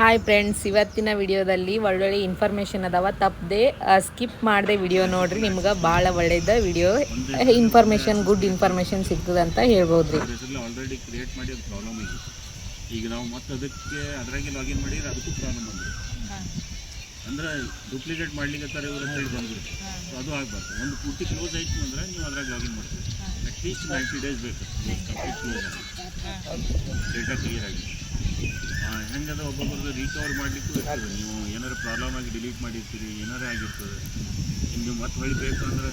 Hi friends ಇವತ್ತಿನ ವಿಡಿಯೋದಲ್ಲಿ ಒಳ್ಳೊಳ್ಳೆ ಇನ್ಫಾರ್ಮೇಷನ್ ಅದಾವ. ತಪ್ಪದೆ ಸ್ಕಿಪ್ ಮಾಡದೆ ವಿಡಿಯೋ ನೋಡ್ರಿ ನಿಮ್ಗೆ ಭಾಳ ಒಳ್ಳೆಯದ ವಿಡಿಯೋ ಇನ್ಫಾರ್ಮೇಷನ್ ಗುಡ್ ಇನ್ಫಾರ್ಮೇಷನ್ ಸಿಗ್ತದೆ ಅಂತ ಹೇಳ್ಬೋದು ರೀ ಆಲ್ರೆಡಿ ಕ್ರಿಯೇಟ್ ಮಾಡಿ ಅದು ಪ್ರಾಬ್ಲಮ್ ಇದೆ ಈಗ ನಾವು ಮತ್ತೆ ಅದಕ್ಕೆ ಅದ್ರಾಗೆ ಲಾಗಿನ್ ಮಾಡಿದ್ರೆ ಅದಕ್ಕೂ ಪ್ರಾಬ್ಲಮ್ ಬಂದಿದೆ. ಅಂದ್ರೆ ಡೂಪ್ಲಿಕೇಟ್ ಮಾಡ್ಲಿಕ್ಕೆ ಇವ್ರ ಅಂತ ಹೇಳಿ ಸೊ ಅದು ಆಗಬಾರ್ದು. ಒಂದು ಪೂರ್ತಿ ಕ್ಲೋಸ್ ಆಯ್ತು ಅಂದ್ರೆ ನೀವು ಅದ್ರಾಗ ಲಾಗಿನ್ ಮಾಡ್ತೀವಿ ಅಟ್ಲೀಸ್ಟ್ ನೈಂಟಿ ಡೇಸ್ ಬೇಕು. ಕಂಪ್ಲೀಟ್ ಕ್ಲೋಸ್ ಆಗಿ. ಡೇಟಾ ಕ್ಲಿಯರ್ ಆಗಿ. ಹೆಂಗದ ಒಬ್ಬೊಬ್ಬರದ್ದು ರಿಕವರ್ ಮಾಡಲಿಕ್ಕೂ ಇರ್ತದೆ. ನೀವು ಏನಾರು ಪ್ರಾಬ್ಲಮ್ ಆಗಿ ಡಿಲೀಟ್ ಮಾಡಿರ್ತೀರಿ ಏನಾರೇ ಆಗಿರ್ತದೆ. ನಿಮ್ಗೆ ಮತ್ತೆ ಹೊಳಿಬೇಕು ಅಂದ್ರೆ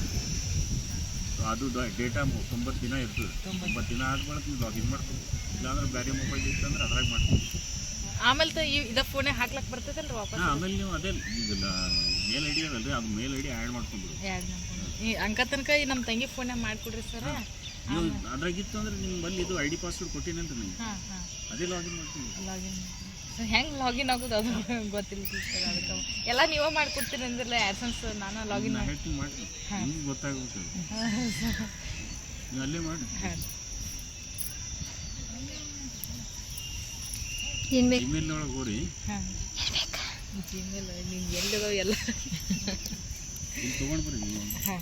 ಸೊ ಅದು ಡೇಟಾ ತೊಂಬತ್ತು ದಿನ ಇರ್ತದೆ. ತೊಂಬತ್ತು ದಿನ ಆದ್ಮೇಲೆ ನೀವು ಲಾಗಿನ್ ಮಾಡ್ತೀವಿ ಇಲ್ಲಾಂದ್ರೆ ಬೇರೆ ಮೊಬೈಲ್ ಇತ್ತಂದ್ರೆ ಅದ್ರಾಗ ಮಾಡ್ತೀವಿ ಆಮೇಲೆ ಇದ ಫೋನೇ ಹಾಕ್ಲಕ್ಕೆ ಬರ್ತದಲ್ಲ ವಾಪಸ್? ಆಮೇಲೆ ನೀವು ಅದೇ ಈಗ ಮೇಲ್ ಐ ಡಿ ಅದಲ್ರಿ ಅದು ಮೇಲ್ ಐ ಡಿ ಆ್ಯಡ್ ಮಾಡ್ಕೊಂಡು ಅಂಕ ತನಕ ಈ ನಮ್ಮ ತಂಗಿ ಫೋನ್ಯಾಗ ಮಾಡಿಕೊಡ್ರಿ ಸರ್. ನೀವು ಅದ್ರಾಗಿತ್ತು ಅಂದ್ರೆ ನಿಮ್ಮ ಬಲ್ಲಿ ಇದು ಐ ಡಿ ಪಾಸ್ವರ್ಡ್ ಕೊಟ್ಟಿನಿ ಅಂತ ನೀವು ಹಾಂ ಹಾಂ. ಅದೇ ಲಾಗಿನ್ ಮಾಡ್ತೀನಿ. ಲಾಗಿನ್ ಹೆಂಗೆ ಲಾಗಿನ್ ಆಗೋದು ಅದು ಗೊತ್ತಿಲ್ಲ ಸರ್ ಅದಕ್ಕೆ. ಎಲ್ಲ ನೀವೇ ಮಾಡ್ಕೊಡ್ತೀರಿ ಅಂದಿರಲ್ಲ ಆ್ಯಡ್ಸನ್ಸ್ ನಾನು ಲಾಗಿನ್ ನಾ ಮಾಡಿ ಗೊತ್ತಾಗುತ್ತೆ ಮಾಡಿ ನಿಮ್ಗೆ ಗೊತ್ತಾಗ್ಬೇಕು ನೀವು ಅಲ್ಲೇ ಮಾಡಿ. ಇಮೇಲ್ ಒಳಗೆ ಹೋರಿ. ಹಾಂ. ಜಿಮೇಲ್ ನಿಮ್ಗೆ ಎಲ್ಲಿದಾವ ಎಲ್ಲ? ಇಲ್ಲಿ ತೊಗೊಂಡು ಬರ್ರಿ ನೀವು. ಹಾಂ.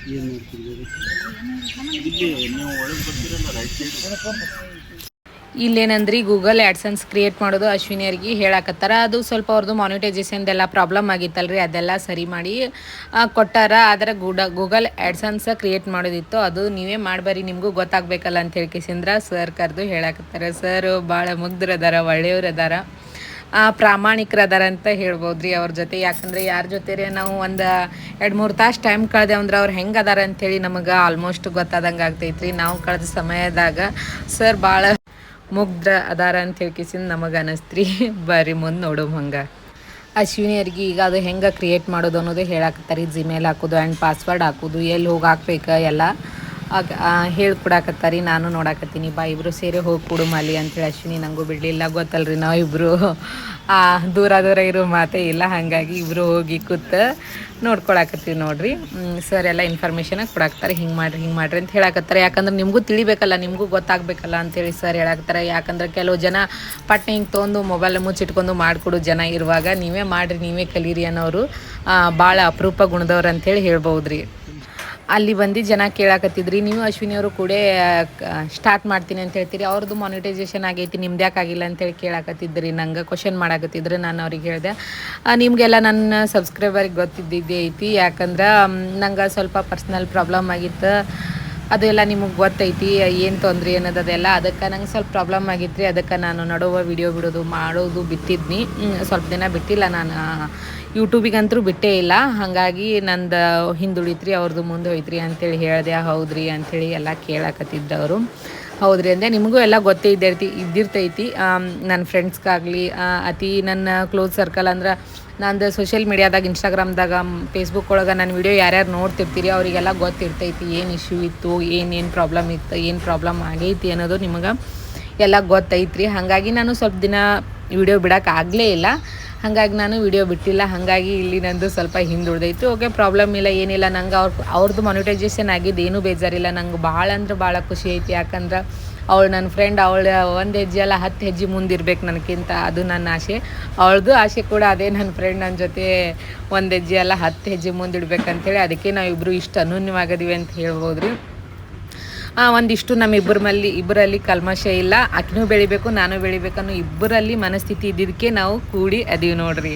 ಅದಲ್ಲ ಇಲ್ಲಿ ನೀವು ಇಲ್ಲೇನಂದ್ರಿ ಗೂಗಲ್ ಆ್ಯಡ್ಸನ್ಸ್ ಕ್ರಿಯೇಟ್ ಮಾಡೋದು ಅಶ್ವಿನಿಯರಿಗೆ ಹೇಳಾಕತ್ತಾರ. ಅದು ಸ್ವಲ್ಪ ಅವ್ರದ್ದು ಮಾನಿಟೈಸೇಷನ್ದೆಲ್ಲ ಪ್ರಾಬ್ಲಮ್ ಆಗಿತ್ತಲ್ರಿ, ಅದೆಲ್ಲ ಸರಿ ಮಾಡಿ ಕೊಟ್ಟಾರ. ಆದರೆ ಗೂಡ ಗೂಗಲ್ ಆ್ಯಡ್ಸನ್ಸ್ ಕ್ರಿಯೇಟ್ ಮಾಡೋದಿತ್ತು, ಅದು ನೀವೇ ಮಾಡಬಾರಿ, ನಿಮಗೂ ಗೊತ್ತಾಗಬೇಕಲ್ಲ ಅಂತ ಹೇಳ್ಕೇಸಿಂದ್ರ ಸರ್ ಕರೆದು ಹೇಳಾಕತ್ತಾರ. ಸರ್ ಭಾಳ ಮುಗ್ದ್ರದಾರ ಒಳ್ಳೆಯವ್ರು ಅದಾರ ಆ, ಪ್ರಾಮಾಣಿಕರದಾರ ಅಂತ ಹೇಳ್ಬೋದು ರೀ ಅವ್ರ ಜೊತೆ. ಯಾಕಂದ್ರೆ ಯಾರ ಜೊತೆ ನಾವು ಒಂದು ಎರಡು ಮೂರು ತಾಸು ಟೈಮ್ ಕಳೆದೆ ಅಂದ್ರೆ ಅವ್ರು ಹೆಂಗೆ ಅದಾರ ಅಂಥೇಳಿ ನಮಗೆ ಆಲ್ಮೋಸ್ಟ್ ಗೊತ್ತಾದಂಗೆ ಆಗ್ತೈತ್ರಿ. ನಾವು ಕಳೆದ ಸಮಯದಾಗ ಸರ್ ಭಾಳ ಮುಗ್ಧ ಅದಾರ ಅಂತ ಹೇಳ್ಕಿಸಿಂದ ನಮಗೆ ಅನಸ್ತ್ರಿ. ಬರ್ರಿ ಮುಂದೆ ನೋಡು ಹಂಗೆ. ಅಶ್ವಿನಿಯರಿಗೆ ಈಗ ಅದು ಹೆಂಗೆ ಕ್ರಿಯೇಟ್ ಮಾಡೋದು ಅನ್ನೋದು ಹೇಳಾಕತ್ತಾರೆ. ಜಿಮೇಲ್ ಹಾಕೋದು ಆ್ಯಂಡ್ ಪಾಸ್ವರ್ಡ್ ಹಾಕೋದು ಎಲ್ಲಿ ಹೋಗಿ ಹಾಕ್ಬೇಕು ಎಲ್ಲ. ಆಗ ಹೇಳ್ಕೊಡಾಕತ್ತಾರಿ ನಾನು ನೋಡಾಕತ್ತೀನಿ, ಬಾ ಇಬ್ಬರು ಸೇರಿ ಹೋಗಿ ಕೊಡು ಮಾಲಿ ಅಂತೇಳಿ ಅಶ್ವಿನಿ, ನಂಗೂ ಬಿಡಲಿಲ್ಲ, ಗೊತ್ತಲ್ರಿ ನಾವು ಇಬ್ರು. ದೂರ ದೂರ ಇರೋ ಮಾತೇ ಇಲ್ಲ, ಹಾಗಾಗಿ ಇಬ್ಬರು ಹೋಗಿ ಕೂತು ನೋಡ್ಕೊಳಕತ್ತೀವಿ ನೋಡ್ರಿ. ಸರ್ ಎಲ್ಲ ಇನ್ಫಾರ್ಮೇಷನಾಗಿ ಕೊಡಾಕ್ತಾರೆ ಹಿಂಗೆ ಮಾಡ್ರಿ ಹಿಂಗೆ ಮಾಡ್ರಿ ಅಂತ ಹೇಳಾಕತ್ತಾರೆ. ಯಾಕಂದ್ರೆ ನಿಮಗೂ ತಿಳಿಬೇಕಲ್ಲ, ನಿಮಗೂ ಗೊತ್ತಾಗಬೇಕಲ್ಲ ಅಂತೇಳಿ ಸರ್ ಹೇಳಾಕತ್ತಾರೆ. ಯಾಕಂದ್ರೆ ಕೆಲವು ಜನ ಪಟ್ನೆ ಹಿಂಗೆ ತೊಗೊಂಡು ಮೊಬೈಲ್ ಮುಚ್ಚಿಟ್ಕೊಂಡು ಮಾಡಿಕೊಡು ಜನ ಇರುವಾಗ ನೀವೇ ಮಾಡಿರಿ, ನೀವೇ ಕಲೀರಿ ಅನ್ನೋರು ಭಾಳ ಅಪರೂಪ ಗುಣದವ್ರು ಅಂತೇಳಿ ಹೇಳ್ಬೋದ್ರಿ. ಅಲ್ಲಿ ಬಂದು ಜನ ಕೇಳಾಕತ್ತಿದ್ರಿ. ನೀವು ಅಶ್ವಿನಿ ಅವರು ಕೂಡ ಸ್ಟಾರ್ಟ್ ಮಾಡ್ತೀನಿ ಅಂತ ಹೇಳ್ತೀರಿ. ಅವ್ರದ್ದು ಮಾನಿಟೈಸೇಷನ್ ಆಗೈತಿ ನಿಮ್ದು ಯಾಕೆ ಆಗಿಲ್ಲ ಅಂತೇಳಿ ಕೇಳಾಕತ್ತಿದ್ರಿ. ನಂಗೆ ಕ್ವಶನ್ ಮಾಡಾಕತ್ತಿದ್ರು ನಾನು ಅವ್ರಿಗೆ ಹೇಳಿದೆ. ನಿಮಗೆಲ್ಲ ನನ್ನ ಸಬ್ಸ್ಕ್ರೈಬರ್ಗೆ ಗೊತ್ತಿದ್ದಿದ್ದೇ ಐತಿ. ಯಾಕಂದ್ರೆ ನಂಗೆ ಸ್ವಲ್ಪ ಪರ್ಸ್ನಲ್ ಪ್ರಾಬ್ಲಮ್ ಆಗಿತ್ತು. ಅದೆಲ್ಲ ನಿಮಗೆ ಗೊತ್ತೈತಿ ಏನು ತೊಂದರೆ ಅನ್ನೋದೆಲ್ಲ ಅದಕ್ಕೆ ನಂಗೆ ಸ್ವಲ್ಪ ಪ್ರಾಬ್ಲಮ್ ಆಗಿತ್ತು ರೀ ಅದಕ್ಕೆ ನಾನು ನಡುವ ವಿಡಿಯೋ ಬಿಡೋದು ಮಾಡೋದು ಹ್ಮ್, ಸ್ವಲ್ಪ ದಿನ ಬಿಟ್ಟಿಲ್ಲ. ನಾನು ಯೂಟ್ಯೂಬಿಗಂತೂ ಬಿಟ್ಟೇ ಇಲ್ಲ. ಹಾಗಾಗಿ ನಂದು ಹಿಂದುಳಿತ್ರಿ ಅವ್ರದ್ದು ಮುಂದೆ ಹೋಯ್ತ್ರಿ ಅಂತೇಳಿ ಹೇಳಿದೆ. ಹೌದ್ರಿ ಅಂಥೇಳಿ ಎಲ್ಲ ಕೇಳಕತ್ತಿದ್ದವರು ಹೌದ್ರಿ ಅಂದೆ. ನಿಮಗೂ ಎಲ್ಲ ಗೊತ್ತೇ ಇದ್ದಿರ್ತಿ ಇದ್ದಿರ್ತೈತಿ. ನನ್ನ ಫ್ರೆಂಡ್ಸ್ಗಾಗಲಿ ಅತಿ ನನ್ನ ಕ್ಲೋಸ್ ಸರ್ಕಲ್ ಅಂದ್ರೆ ನಂದು ಸೋಷಿಯಲ್ ಮೀಡಿಯಾದಾಗ ಇನ್ಸ್ಟಾಗ್ರಾಮ್ದಾಗ ಫೇಸ್ಬುಕ್ ಒಳಗೆ ನನ್ನ ವೀಡಿಯೋ ಯಾರ್ಯಾರು ನೋಡ್ತಿರ್ತೀರಿ, ಅವರಿಗೆಲ್ಲ ಗೊತ್ತಿರ್ತೈತಿ, ಏನು ಇಶ್ಯೂ ಇತ್ತು ಏನೇನು ಪ್ರಾಬ್ಲಮ್ ಇತ್ತು, ಏನು ಪ್ರಾಬ್ಲಮ್ ಆಗೈತಿ ಅನ್ನೋದು ನಿಮಗೆ ಎಲ್ಲ ಗೊತ್ತೈತ್ರಿ. ಹಾಗಾಗಿ ನಾನು ಸ್ವಲ್ಪ ದಿನ ವಿಡಿಯೋ ಬಿಡೋಕೆ ಆಗಲೇ ಇಲ್ಲ. ಹಾಗಾಗಿ ನಾನು ವಿಡಿಯೋ ಬಿಟ್ಟಿಲ್ಲ. ಹಾಗಾಗಿ ಇಲ್ಲಿ ನಂದು ಸ್ವಲ್ಪ ಹಿಂದುಳಿದೈತಿ ಓಕೆ ಪ್ರಾಬ್ಲಮ್ ಇಲ್ಲ, ಏನಿಲ್ಲ. ನಂಗೆ ಅವ್ರ ಅವ್ರದ್ದು ಮಾನಿಟೈಸೇಷನ್ ಆಗಿದ್ದು ಏನೂ ಬೇಜಾರಿಲ್ಲ. ನಂಗೆ ಭಾಳ ಅಂದ್ರೆ ಭಾಳ ಖುಷಿ ಐತಿ. ಯಾಕಂದ್ರೆ ಅವಳು ನನ್ನ ಫ್ರೆಂಡ್ ಅವಳ ಒಂದು ಹೆಜ್ಜೆ ಅಲ್ಲ, ಹತ್ತು ಹೆಜ್ಜೆ ಮುಂದಿರ್ಬೇಕು ನನಗಿಂತ ಅದು ನನ್ನ ಆಸೆ ಅವಳದು ಆಸೆ ಕೂಡ ಅದೇ ನನ್ನ ಫ್ರೆಂಡ್ ನನ್ನ ಜೊತೆ ಒಂದು ಹೆಜ್ಜೆ ಅಲ್ಲ, ಹತ್ತು ಹೆಜ್ಜೆ ಮುಂದಿಡ್ಬೇಕಂತೇಳಿ ಅದಕ್ಕೆ ನಾವಿಬ್ಬರು ಇಷ್ಟು ಅನೂನ್ಯವಾಗದೀವಿ ಅಂತ ಹೇಳ್ಬೋದು ರೀ ಒಂದಿಷ್ಟು ನಮ್ಮಿಬ್ಬರ ಮಲ್ಲಿ ಇಬ್ಬರಲ್ಲಿ ಕಲ್ಮಶ ಇಲ್ಲ. ಅಕ್ನೂ ಬೆಳಿಬೇಕು, ನಾನು ಬೆಳಿಬೇಕು ಅನ್ನೋ ಇಬ್ಬರಲ್ಲಿ ಮನಸ್ಥಿತಿ ಇದ್ದಿದ್ದಕ್ಕೆ ನಾವು ಕೂಡಿ ಅದೀವಿ ನೋಡ್ರಿ.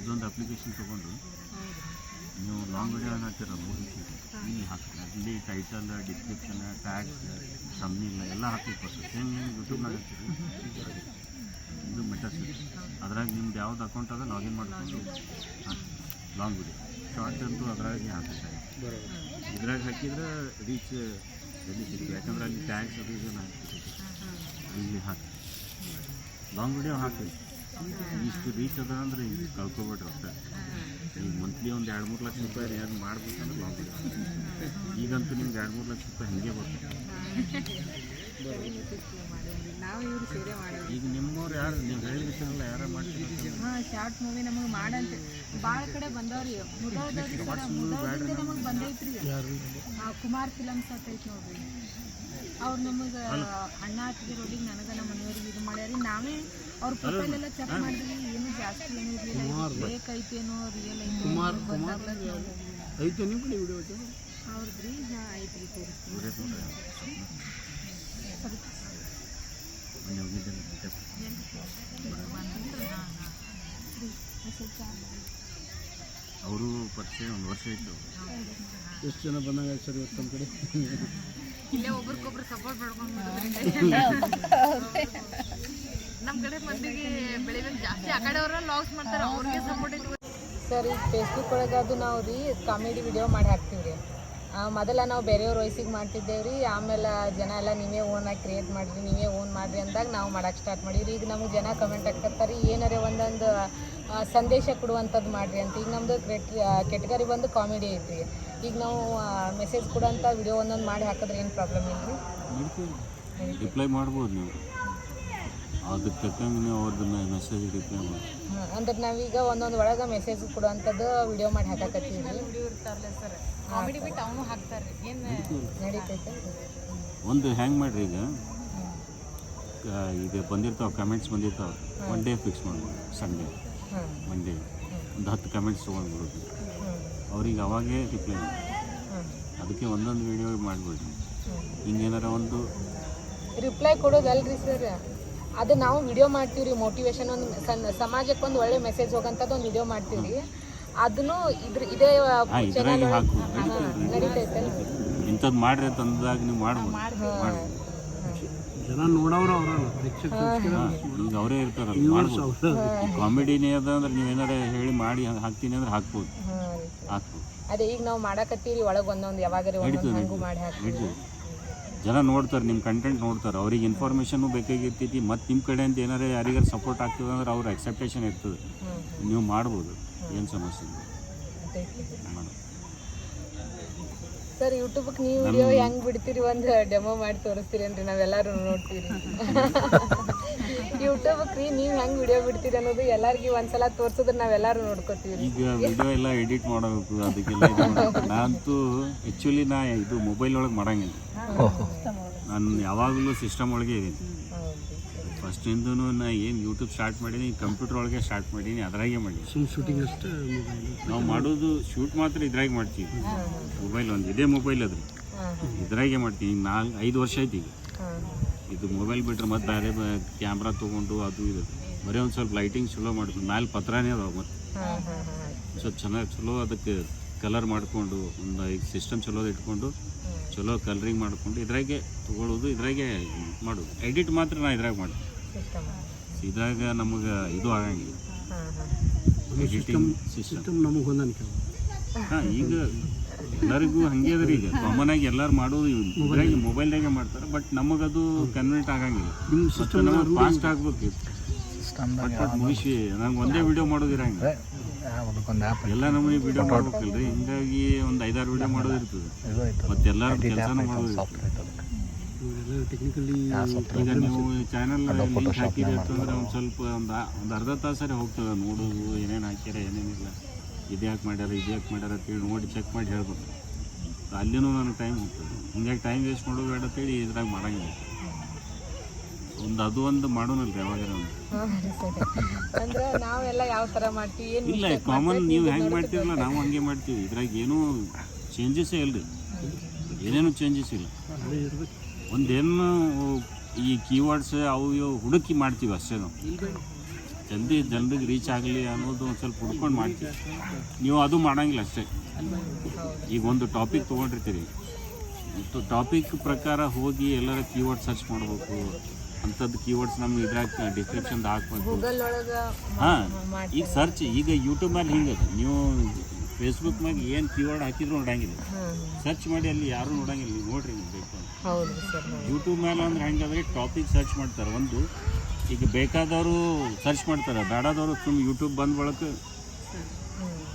ಇದೊಂದು ಅಪ್ಲಿಕೇಶನ್ ತೊಗೊಂಡು ನೀವು ಲಾಂಗ್ ವಿಡಿಯೋ ಏನು ಹಾಕ್ತಿರಲ್ಲ ಮೂರು ನಿಮಿಷ ಇಲ್ಲಿ ಹಾಕಿ ಅಲ್ಲಿ ಟೈಟಲ್ ಡಿಸ್ಕ್ರಿಪ್ಷನ್ ಟ್ಯಾಗ್ಸ್ ಇಲ್ಲ ಎಲ್ಲ ಹಾಕಿ ಸೇಮ್ ನಿಮ್ಗೆ ಯೂಟ್ಯೂಬ್ನಾಗ ಹಾಕ್ತೀರಿ? ಇದು ಮೆಟಸ್ ಅದ್ರಾಗ ನಿಮ್ದು ಯಾವ್ದು ಅಕೌಂಟ್ ಅದ ಲಾಗಿನ್ ಮಾಡ್ಕೊಂಡು, ಹಾಂ ಲಾಂಗ್ ವಿಡಿಯೋ ಶಾರ್ಟ್ ಅಂತೂ ಅದ್ರಾಗೆ ಹಾಕಬೇಕಾಗಿ ಇದ್ರಾಗ ಹಾಕಿದ್ರೆ ರೀಚ್ ಎಲ್ಲಿ ಸಿಗ್ತದೆ? ಯಾಕಂದ್ರೆ ಅಲ್ಲಿ ಟ್ಯಾಗ್ಸ್ ಅದು ಇದನ್ನು ಇಲ್ಲಿ ಹಾಕಿ. ಲಾಂಗ್ ವಿಡಿಯೋ ಹಾಕಿ ಇಷ್ಟು ರೀಚ್ ಅದ ಅಂದ್ರೆ ಈಗ ಕಳ್ಕೊಬೇಡ್ರಿ ಅಷ್ಟೇ. ಈಗ ಮಂತ್ಲಿ ಒಂದು ಎರಡು ಮೂರು ಲಕ್ಷ ರೂಪಾಯಿ ಯಾರು ಮಾಡ್ಬೇಕಂದ್ರೆ ಲಾಂಗ್ ವಿಡಿಯೋ ಈಗಂತೂ ನಿಮ್ಗೆ ಎರಡು ಮೂರು ಲಕ್ಷ ರೂಪಾಯಿ ಹಂಗೆ ಬರ್ತದೆ. ನಾವು ಇವ್ರು ಸೇರೆ ಮಾಡಿ ಈಗ ನಿಮ್ಮವ್ರು ಯಾರು ನೀವು ಹೇಳಿದ್ರಲ್ಲ ಯಾರು ಮಾಡ್ತೀವಿ ಹಾಂ ಶಾರ್ಟ್ ಮೂವಿ ನಮಗೆ ಮಾಡಂತ. ಭಾಳ ಕಡೆ ಬಂದವ್ರಿ ನಮಗೆ. ಬಂದೈತ್ರಿ ಕುಮಾರ್ ಫಿಲಮ್ಸ್ ಅಂತ ಐತಿ ನೋಡ್ರಿ. ಅವ್ರು ನಮಗೆ ಅಣ್ಣ ಹತ್ತಿಗೆ ರೋಡಿಗೆ ನನಗೆ ನಮ್ಮ ಮನೆಯವ್ರಿಗೆ ಇದು ಮಾಡ್ಯಾರಿ. ನಾವೇ ಅವ್ರ ಪ್ರೊಫೈಲ್ ಎಲ್ಲ ಚೆಕ್ ಮಾಡಿದ್ವಿ ಜಾಸ್ತಿ ಏನು ಇರಲಿಲ್ಲ ಫೇಕ್ ಐತೇನೋ ರಿಯಲ್ ಐತೇನೋ ಕುಮಾರ್ ಐತೆ ನಿಮ್ಮ ಕಡೆ ವಿಡಿಯೋ ಐತೆ ಅವ್ರದ್ರಿ ಹಾಂ ಐತ್ರಿ ತೋರಿಸ್ತೀನಿ ಅವರು ಪರಿಚಯ ಒಂದು ವರ್ಷ ಇತ್ತು ಎಷ್ಟು ಜನ ಬಂದಾಗ ಸರ್ ಇವತ್ತು ನಮ್ಮ ಕಡೆ? ಇಲ್ಲೇ ಒಬ್ರಿಗೊಬ್ರು ಸಪೋರ್ಟ್ ಮಾಡ್ಕೊಂಡು ಕಡೆ ಮಂದಿಗೆ ಬೆಳಿಬೇಕು ಜಾಸ್ತಿ. ಆ ಕಡೆ ಅವರ ಮಾಡ್ತಾರೆ ಅವ್ರಿಗೆ ಸಪೋರ್ಟ್ ಸರ್ ಈಗ ಫೇಸ್ಬುಕ್ ಒಳಗೆ ಅದು ನಾವು ರೀ ಕಾಮಿಡಿ ವಿಡಿಯೋ ಮಾಡಿ ಹಾಕ್ತೀವಿ ರೀ ಮೊದಲ ನಾವು ಬೇರೆಯವ್ರ ವಯಸ್ಸಿಗೆ ಮಾಡ್ತಿದ್ದೇವೆ ರೀ ಆಮೇಲೆ ಜನ ಎಲ್ಲ ನೀವೇ ಓನಾಗಿ ಕ್ರಿಯೇಟ್ ಮಾಡಿರಿ ನೀವೇ ಓನ್ ಮಾಡಿರಿ ಅಂದಾಗ ನಾವು ಮಾಡಕ್ಕೆ ಸ್ಟಾರ್ಟ್ ಮಾಡೀವಿ ಈಗ ನಮಗೆ ಜನ ಕಮೆಂಟ್ ಹಾಕ್ತಿರ್ತಾರೆ ಏನಾರೇ ಒಂದೊಂದು ಸಂದೇಶ ಕೊಡುವಂಥದ್ದು ಮಾಡಿರಿ ಅಂತ. ಈಗ ನಮ್ಮದು ಕೆಟ್ ಕೆಟಗರಿ ಬಂದು ಕಾಮಿಡಿ ಐತ್ರಿ. ಈಗ ನಾವು ಮೆಸೇಜ್ ಕೊಡೋಂಥ ವಿಡಿಯೋ ಒಂದೊಂದು ಮಾಡಿ ಹಾಕಿದ್ರೆ ಏನು ಪ್ರಾಬ್ಲಮ್ ಇಲ್ಲ ರೀ ರಿಪ್ಲೈ ಮಾಡ್ಬೋದು ನೀವು. ಅದಕ್ಕೆ ತಕ್ಕಂಗೆ ನೀವು ಅವ್ರದ್ದು ಮೆಸೇಜ್ ಹಾಂ ಅಂದ್ರೆ ನಾವೀಗ ಒಂದೊಂದು ಒಳಗೆ ಮೆಸೇಜ್ ಕೊಡುವಂಥದ್ದು ವಿಡಿಯೋ ಮಾಡಿ ಹಾಕಕತ್ತೀವಿ. ವಿಡಿಯೋ ಇರ್ತಾರಲ್ಲ ಸರ್? ಕಾಮಿಡಿ ಬಿಟ್ಟು ಅವನು ಹಾಕ್ತಾರೆ. ಏನು ನಡೀತೈತೆ? ಒಂದು ಹ್ಯಾಂಗ್ ಮಾಡ್ರಿ ಈಗ. ಇದು ಈಗ ಬಂದಿರ್ತಾವೆ ಕಮೆಂಟ್ಸ್ ಬಂದಿರ್ತಾವೆ. ಒನ್ ಡೇ ಫಿಕ್ಸ್ ಮಾಡ್ಬೋದು ಸಂಡೇ ಮಂಡೇ ಒಂದು ಹತ್ತು ಕಮೆಂಟ್ಸ್ ತೊಗೊಂಡ್ಬಿಡೋದು. ಅವ್ರಿಗೆ ಅವಾಗೇ ರಿಪ್ಲೈ ಮಾಡಿ ಅದಕ್ಕೆ ಒಂದೊಂದು ವಿಡಿಯೋ ಮಾಡಿಬಿಡ್ರಿ ಹಿಂಗೇನಾರ ಒಂದು ರಿಪ್ಲೈ ಕೊಡೋದಲ್ರಿ ಸರ್ ಅದು ನಾವು ವಿಡಿಯೋ ಮಾಡ್ತೀವಿ ರೀ ಮೋಟಿವೇಶನ್ ಒಂದು ಸಣ್ಣ ಸಮಾಜಕ್ಕೆ ಒಂದು ಒಳ್ಳೆ ಮೆಸೇಜ್ ಹೋಗಂಥದ್ದು ಒಂದು ವಿಡಿಯೋ ಮಾಡ್ತೀವಿ ರೀ ಅದನ್ನು ಇದ್ರ ಇದೇ ಚಾನಲ್ ಹಾಕು ನಡೀತೈತೆ ಇಂಥದ್ದು ಮಾಡ್ರಿ ಅಂತ ಅಂದಾಗ ನೀವು ಮಾಡ್ಬೋದು. ಜನ ನೋಡೋರು ಅವರಲ್ಲ ಈಗ ಅವರೇ ಇರ್ತಾರಲ್ಲ ಮಾಡ್ಬೋದು. ಕಾಮಿಡಿನೇ ಅದ ಅಂದ್ರೆ ನೀವೇನಾರ ಹೇಳಿ ಮಾಡಿ ಹಂಗೆ ಹಾಕ್ತೀನಿ ಅಂದ್ರೆ ಹಾಕ್ಬೋದು. ರೀ. ಅದೇ ಈಗ ನಾವು ಮಾಡಾಕತ್ತೀರಿ ಒಳಗೆ ಒಂದೊಂದು ಯಾವಾಗಾರಿ ಒಂದೊಂದು ನಡೀತದೆ. ಮಾಡಿ ಹಾಕ್ತೀವಿ. ಜನ ನೋಡ್ತಾರೆ ನಿಮ್ಮ ಕಂಟೆಂಟ್ ನೋಡ್ತಾರೆ ಅವ್ರಿಗೆ ಇನ್ಫಾರ್ಮೇಷನು ಬೇಕಾಗಿರ್ತೈತಿ ಮತ್ತು ನಿಮ್ಮ ಕಡೆಯಿಂದ ಏನಾರೇ ಯಾರಿಗಾರು ಸಪೋರ್ಟ್ ಆಗ್ತದೆ ಅಂದ್ರೆ ಅವ್ರ ಎಕ್ಸೆಪ್ಟೇಷನ್ ಇರ್ತದೆ. ನೀವು ಮಾಡ್ಬೋದು ಏನು ಸಮಸ್ಯೆ ಇಲ್ಲ. ಸರ್ ಯೂಟ್ಯೂಬ್ಗೆ ನೀವು ವಿಡಿಯೋ ಹೆಂಗ್ ಬಿಡ್ತೀರಿ ಒಂದು ಡೆಮೋ ಮಾಡಿ ತೋರಿಸ್ತೀರಿ ಅಂದ್ರೆ ನಾವೆಲ್ಲರೂ ನೋಡ್ತೀರಿ. ಯೂಟ್ಯೂಬ್ಗೆ ರೀ ನೀವು ಹೆಂಗ್ ವಿಡಿಯೋ ಬಿಡ್ತೀರಿ ಅನ್ನೋದು ಎಲ್ಲರಿಗೂ ಒಂದ್ಸಲ ತೋರ್ಸಿದ್ರೆ ನಾವೆಲ್ಲರೂ ನೋಡ್ಕೋತೀವಿ. ಈಗ ವಿಡಿಯೋ ಎಲ್ಲ ಎಡಿಟ್ ಮಾಡಬೇಕು ಅದಕ್ಕೆಲ್ಲ. ನಾನಂತೂ ಆ್ಯಕ್ಚುಲಿ ನಾ ಇದು ಮೊಬೈಲ್ ಒಳಗೆ ಮಾಡಂಗಿಲ್ಲ. ನಾನು ಯಾವಾಗಲೂ ಸಿಸ್ಟಮ್ ಒಳಗೆ ಇದೀನಿ. ಫಸ್ಟಿಂದೂ ನಾ ಏನು ಯೂಟ್ಯೂಬ್ ಸ್ಟಾರ್ಟ್ ಮಾಡೀನಿ ಕಂಪ್ಯೂಟರ್ ಒಳಗೆ ಸ್ಟಾರ್ಟ್ ಮಾಡೀನಿ ಅದ್ರಾಗೆ ಮಾಡೀನಿ. ಸುಮ್ ಶೂಟಿಂಗ್ ಅಷ್ಟೇ ನಾವು ಮಾಡೋದು ಶೂಟ್ ಮಾತ್ರ ಇದ್ರಾಗೆ ಮಾಡ್ತೀವಿ. ಮೊಬೈಲ್ ಒಂದು ಇದೇ ಮೊಬೈಲ್ ಅದ್ರಿ ಇದ್ರಾಗೆ ಮಾಡ್ತೀನಿ ಈಗ ನಾಲ್ಕು ಐದು ವರ್ಷ ಆಯ್ತು ಈಗ. ಇದು ಮೊಬೈಲ್ ಬಿಟ್ರೆ ಮತ್ತೆ ಬೇರೆ ಕ್ಯಾಮ್ರಾ ತೊಗೊಂಡು ಅದು ಇದು. ಬರೀ ಒಂದು ಸ್ವಲ್ಪ ಲೈಟಿಂಗ್ ಚಲೋ ಮಾಡ್ಕೊಂಡು ಮ್ಯಾಲೆ ಪತ್ರನೇ ಅದಾವ ಮತ್ತೆ. ಸ್ವಲ್ಪ ಚೆನ್ನಾಗಿ ಚಲೋ ಅದಕ್ಕೆ ಕಲರ್ ಮಾಡಿಕೊಂಡು ಒಂದು ಈಗ ಸಿಸ್ಟಮ್ ಚಲೋ ಇಟ್ಕೊಂಡು ಚಲೋ ಕಲರಿಂಗ್ ಮಾಡಿಕೊಂಡು ಇದ್ರಾಗೆ ತೊಗೊಳ್ಳೋದು ಇದ್ರಾಗೆ ಮಾಡೋದು. ಎಡಿಟ್ ಮಾತ್ರ ನಾನು ಇದ್ರಾಗೆ ಮಾಡಿ ಸಿಸ್ಟಮ್. ಇದ್ರಾಗ ನಮಗೆ ಇದು ಆಗಂಗಿಲ್ಲ. ಹಾಂ ಹಾಂ. ಸಿಸ್ಟಮ್ ಸಿಸ್ಟಮ್ ನಮಗೆ ಹೊಂದಾಣಿಕೆ ಹಾಂ ಈಗ ಎಲ್ಲರಿಗೂ ಹಂಗೆ ಅದ್ರಿ ಈಗ. ಕಾಮನ್ ಆಗಿ ಎಲ್ಲರೂ ಮಾಡೋದು ಮೊಬೈಲ್ ಮೊಬೈಲ್ದಾಗೆ ಮಾಡ್ತಾರೆ ಬಟ್ ನಮಗದು ಕನ್ವರ್ಟ್ ಆಗಂಗಿಲ್ಲ. ನಿಮ್ಮ ಸಿಸ್ಟಮ್ ನಮಗೆ ಫಾಸ್ಟ್ ಆಗ್ಬೇಕು ಬಟ್ ಬಟ್ ಮುಗಿಸಿ ನಂಗೆ ಒಂದೇ ವಿಡಿಯೋ ಮಾಡೋದು ಇರಂಗಿಲ್ಲ. ಎಲ್ಲ ನಮಗೆ ವಿಡಿಯೋ ಮಾಡ್ಬೇಕಲ್ರಿ. ಹಿಂಗಾಗಿ ಒಂದು ಐದಾರು ವಿಡಿಯೋ ಮಾಡೋದಿರ್ತದೆ. ಮತ್ತೆ ಎಲ್ಲರೂ ಕೆಲಸನೂ ಮಾಡೋದು ಇರ್ತದೆ. ಇವರೆಲ್ಲ ಟೆಕ್ನಿಕಲಿ ಈಗ ನೀವು ಚಾನಲ್ ಲಿಂಕ್ ಹಾಕಿರಿ ಅಂತಂದ್ರೆ ಒಂದು ಸ್ವಲ್ಪ ಒಂದು ಒಂದು ಅರ್ಧ ತಾಸರೆ ಹೋಗ್ತದೆ ನೋಡೋದು ಏನೇನು ಹಾಕ್ಯಾರ ಏನೇನಿಲ್ಲ ಇದು ಯಾಕೆ ಮಾಡ್ಯಾರ ಇದು ಯಾಕೆ ಮಾಡ್ಯಾರ ಅಂತೇಳಿ ನೋಡಿ ಚೆಕ್ ಮಾಡಿ ಹೇಳ್ಬೇಕು. ಅಲ್ಲಿನೂ ನನಗೆ ಟೈಮ್ ಹೋಗ್ತದೆ. ಹಿಂಗಾಗಿ ಟೈಮ್ ವೇಸ್ಟ್ ಮಾಡೋದು ಬೇಡ ಅಂತೇಳಿ ಇದ್ರಾಗ ಮಾಡಂಗಿಲ್ಲ. ಒಂದು ಅದು ಒಂದು ಮಾಡೋನಲ್ಲ ಯಾವಾಗಾರ ಒಂದು. ಹಾಂ ಸರಿ ಅಂದ್ರೆ ನಾವೆಲ್ಲ ಯಾವ ಮಾಡ್ತೀವಿ ಏನು ಇಲ್ಲ ಕಾಮನ್ ನೀವು ಹೆಂಗೆ ಮಾಡ್ತೀರಲ್ಲ ನಾವು ಹಂಗೆ ಮಾಡ್ತೀವಿ. ಇದ್ರಾಗ ಏನೂ ಚೇಂಜಸ್ಸೇ ಇಲ್ರಿ. ಏನೇನು ಚೇಂಜಸ್ ಇಲ್ಲ. ಅದೇ ಇರ್ಬೇಕು. ಒಂದೇನು ಈ ಕೀವರ್ಡ್ಸ್ ಅವು ಇವು ಹುಡುಕಿ ಮಾಡ್ತೀವಿ ಅಷ್ಟೇ ನಾವು ಜಲ್ದಿ ಜನರಿಗೆ ರೀಚ್ ಆಗಲಿ ಅನ್ನೋದು ಒಂದು ಸ್ವಲ್ಪ ಹುಡ್ಕೊಂಡು ಮಾಡ್ತೀವಿ. ನೀವು ಅದು ಮಾಡೋಂಗಿಲ್ಲ ಅಷ್ಟೇ. ಈಗ ಒಂದು ಟಾಪಿಕ್ ತೊಗೊಂಡಿರ್ತೀರಿ. ಮತ್ತು ಟಾಪಿಕ್ ಪ್ರಕಾರ ಹೋಗಿ ಎಲ್ಲರ ಕೀವರ್ಡ್ ಸರ್ಚ್ ಮಾಡಬೇಕು. ಅಂಥದ್ದು ಕೀವರ್ಡ್ಸ್ ನಮ್ಗೆ ಇದ್ರಾಗ ಡಿಸ್ಕ್ರಿಪ್ಷನ್ ಹಾಕ್ಬೇಕು. ಹಾಂ ಈಗ ಸರ್ಚ್ ಈಗ ಯೂಟ್ಯೂಬಲ್ಲಿ ಹಿಂಗೆ ನೀವು ಫೇಸ್ಬುಕ್ ಮ್ಯಾಗ ಏನು ಕೀವರ್ಡ್ ಹಾಕಿದ್ರು ನೋಡಂಗಿಲ್ಲ. ಸರ್ಚ್ ಮಾಡಿ ಅಲ್ಲಿ ಯಾರು ನೋಡಂಗಿಲ್ಲ ನೀವು ನೋಡ್ರಿ ನೀವು ಬೇಕು ಹೌದು ಸರ್ ಯೂಟ್ಯೂಬ್ ಮೇಲೆ ಅಂದ್ರೆ ಹೆಂಗಾದ್ರೆ ಟಾಪಿಕ್ ಸರ್ಚ್ ಮಾಡ್ತಾರೆ. ಒಂದು ಈಗ ಬೇಕಾದವರು ಸರ್ಚ್ ಮಾಡ್ತಾರೆ ಬೇಡದವರು ಸುಮ್ಮನೆ ಯೂಟ್ಯೂಬ್ ಬಂದ್ ಬಳಕ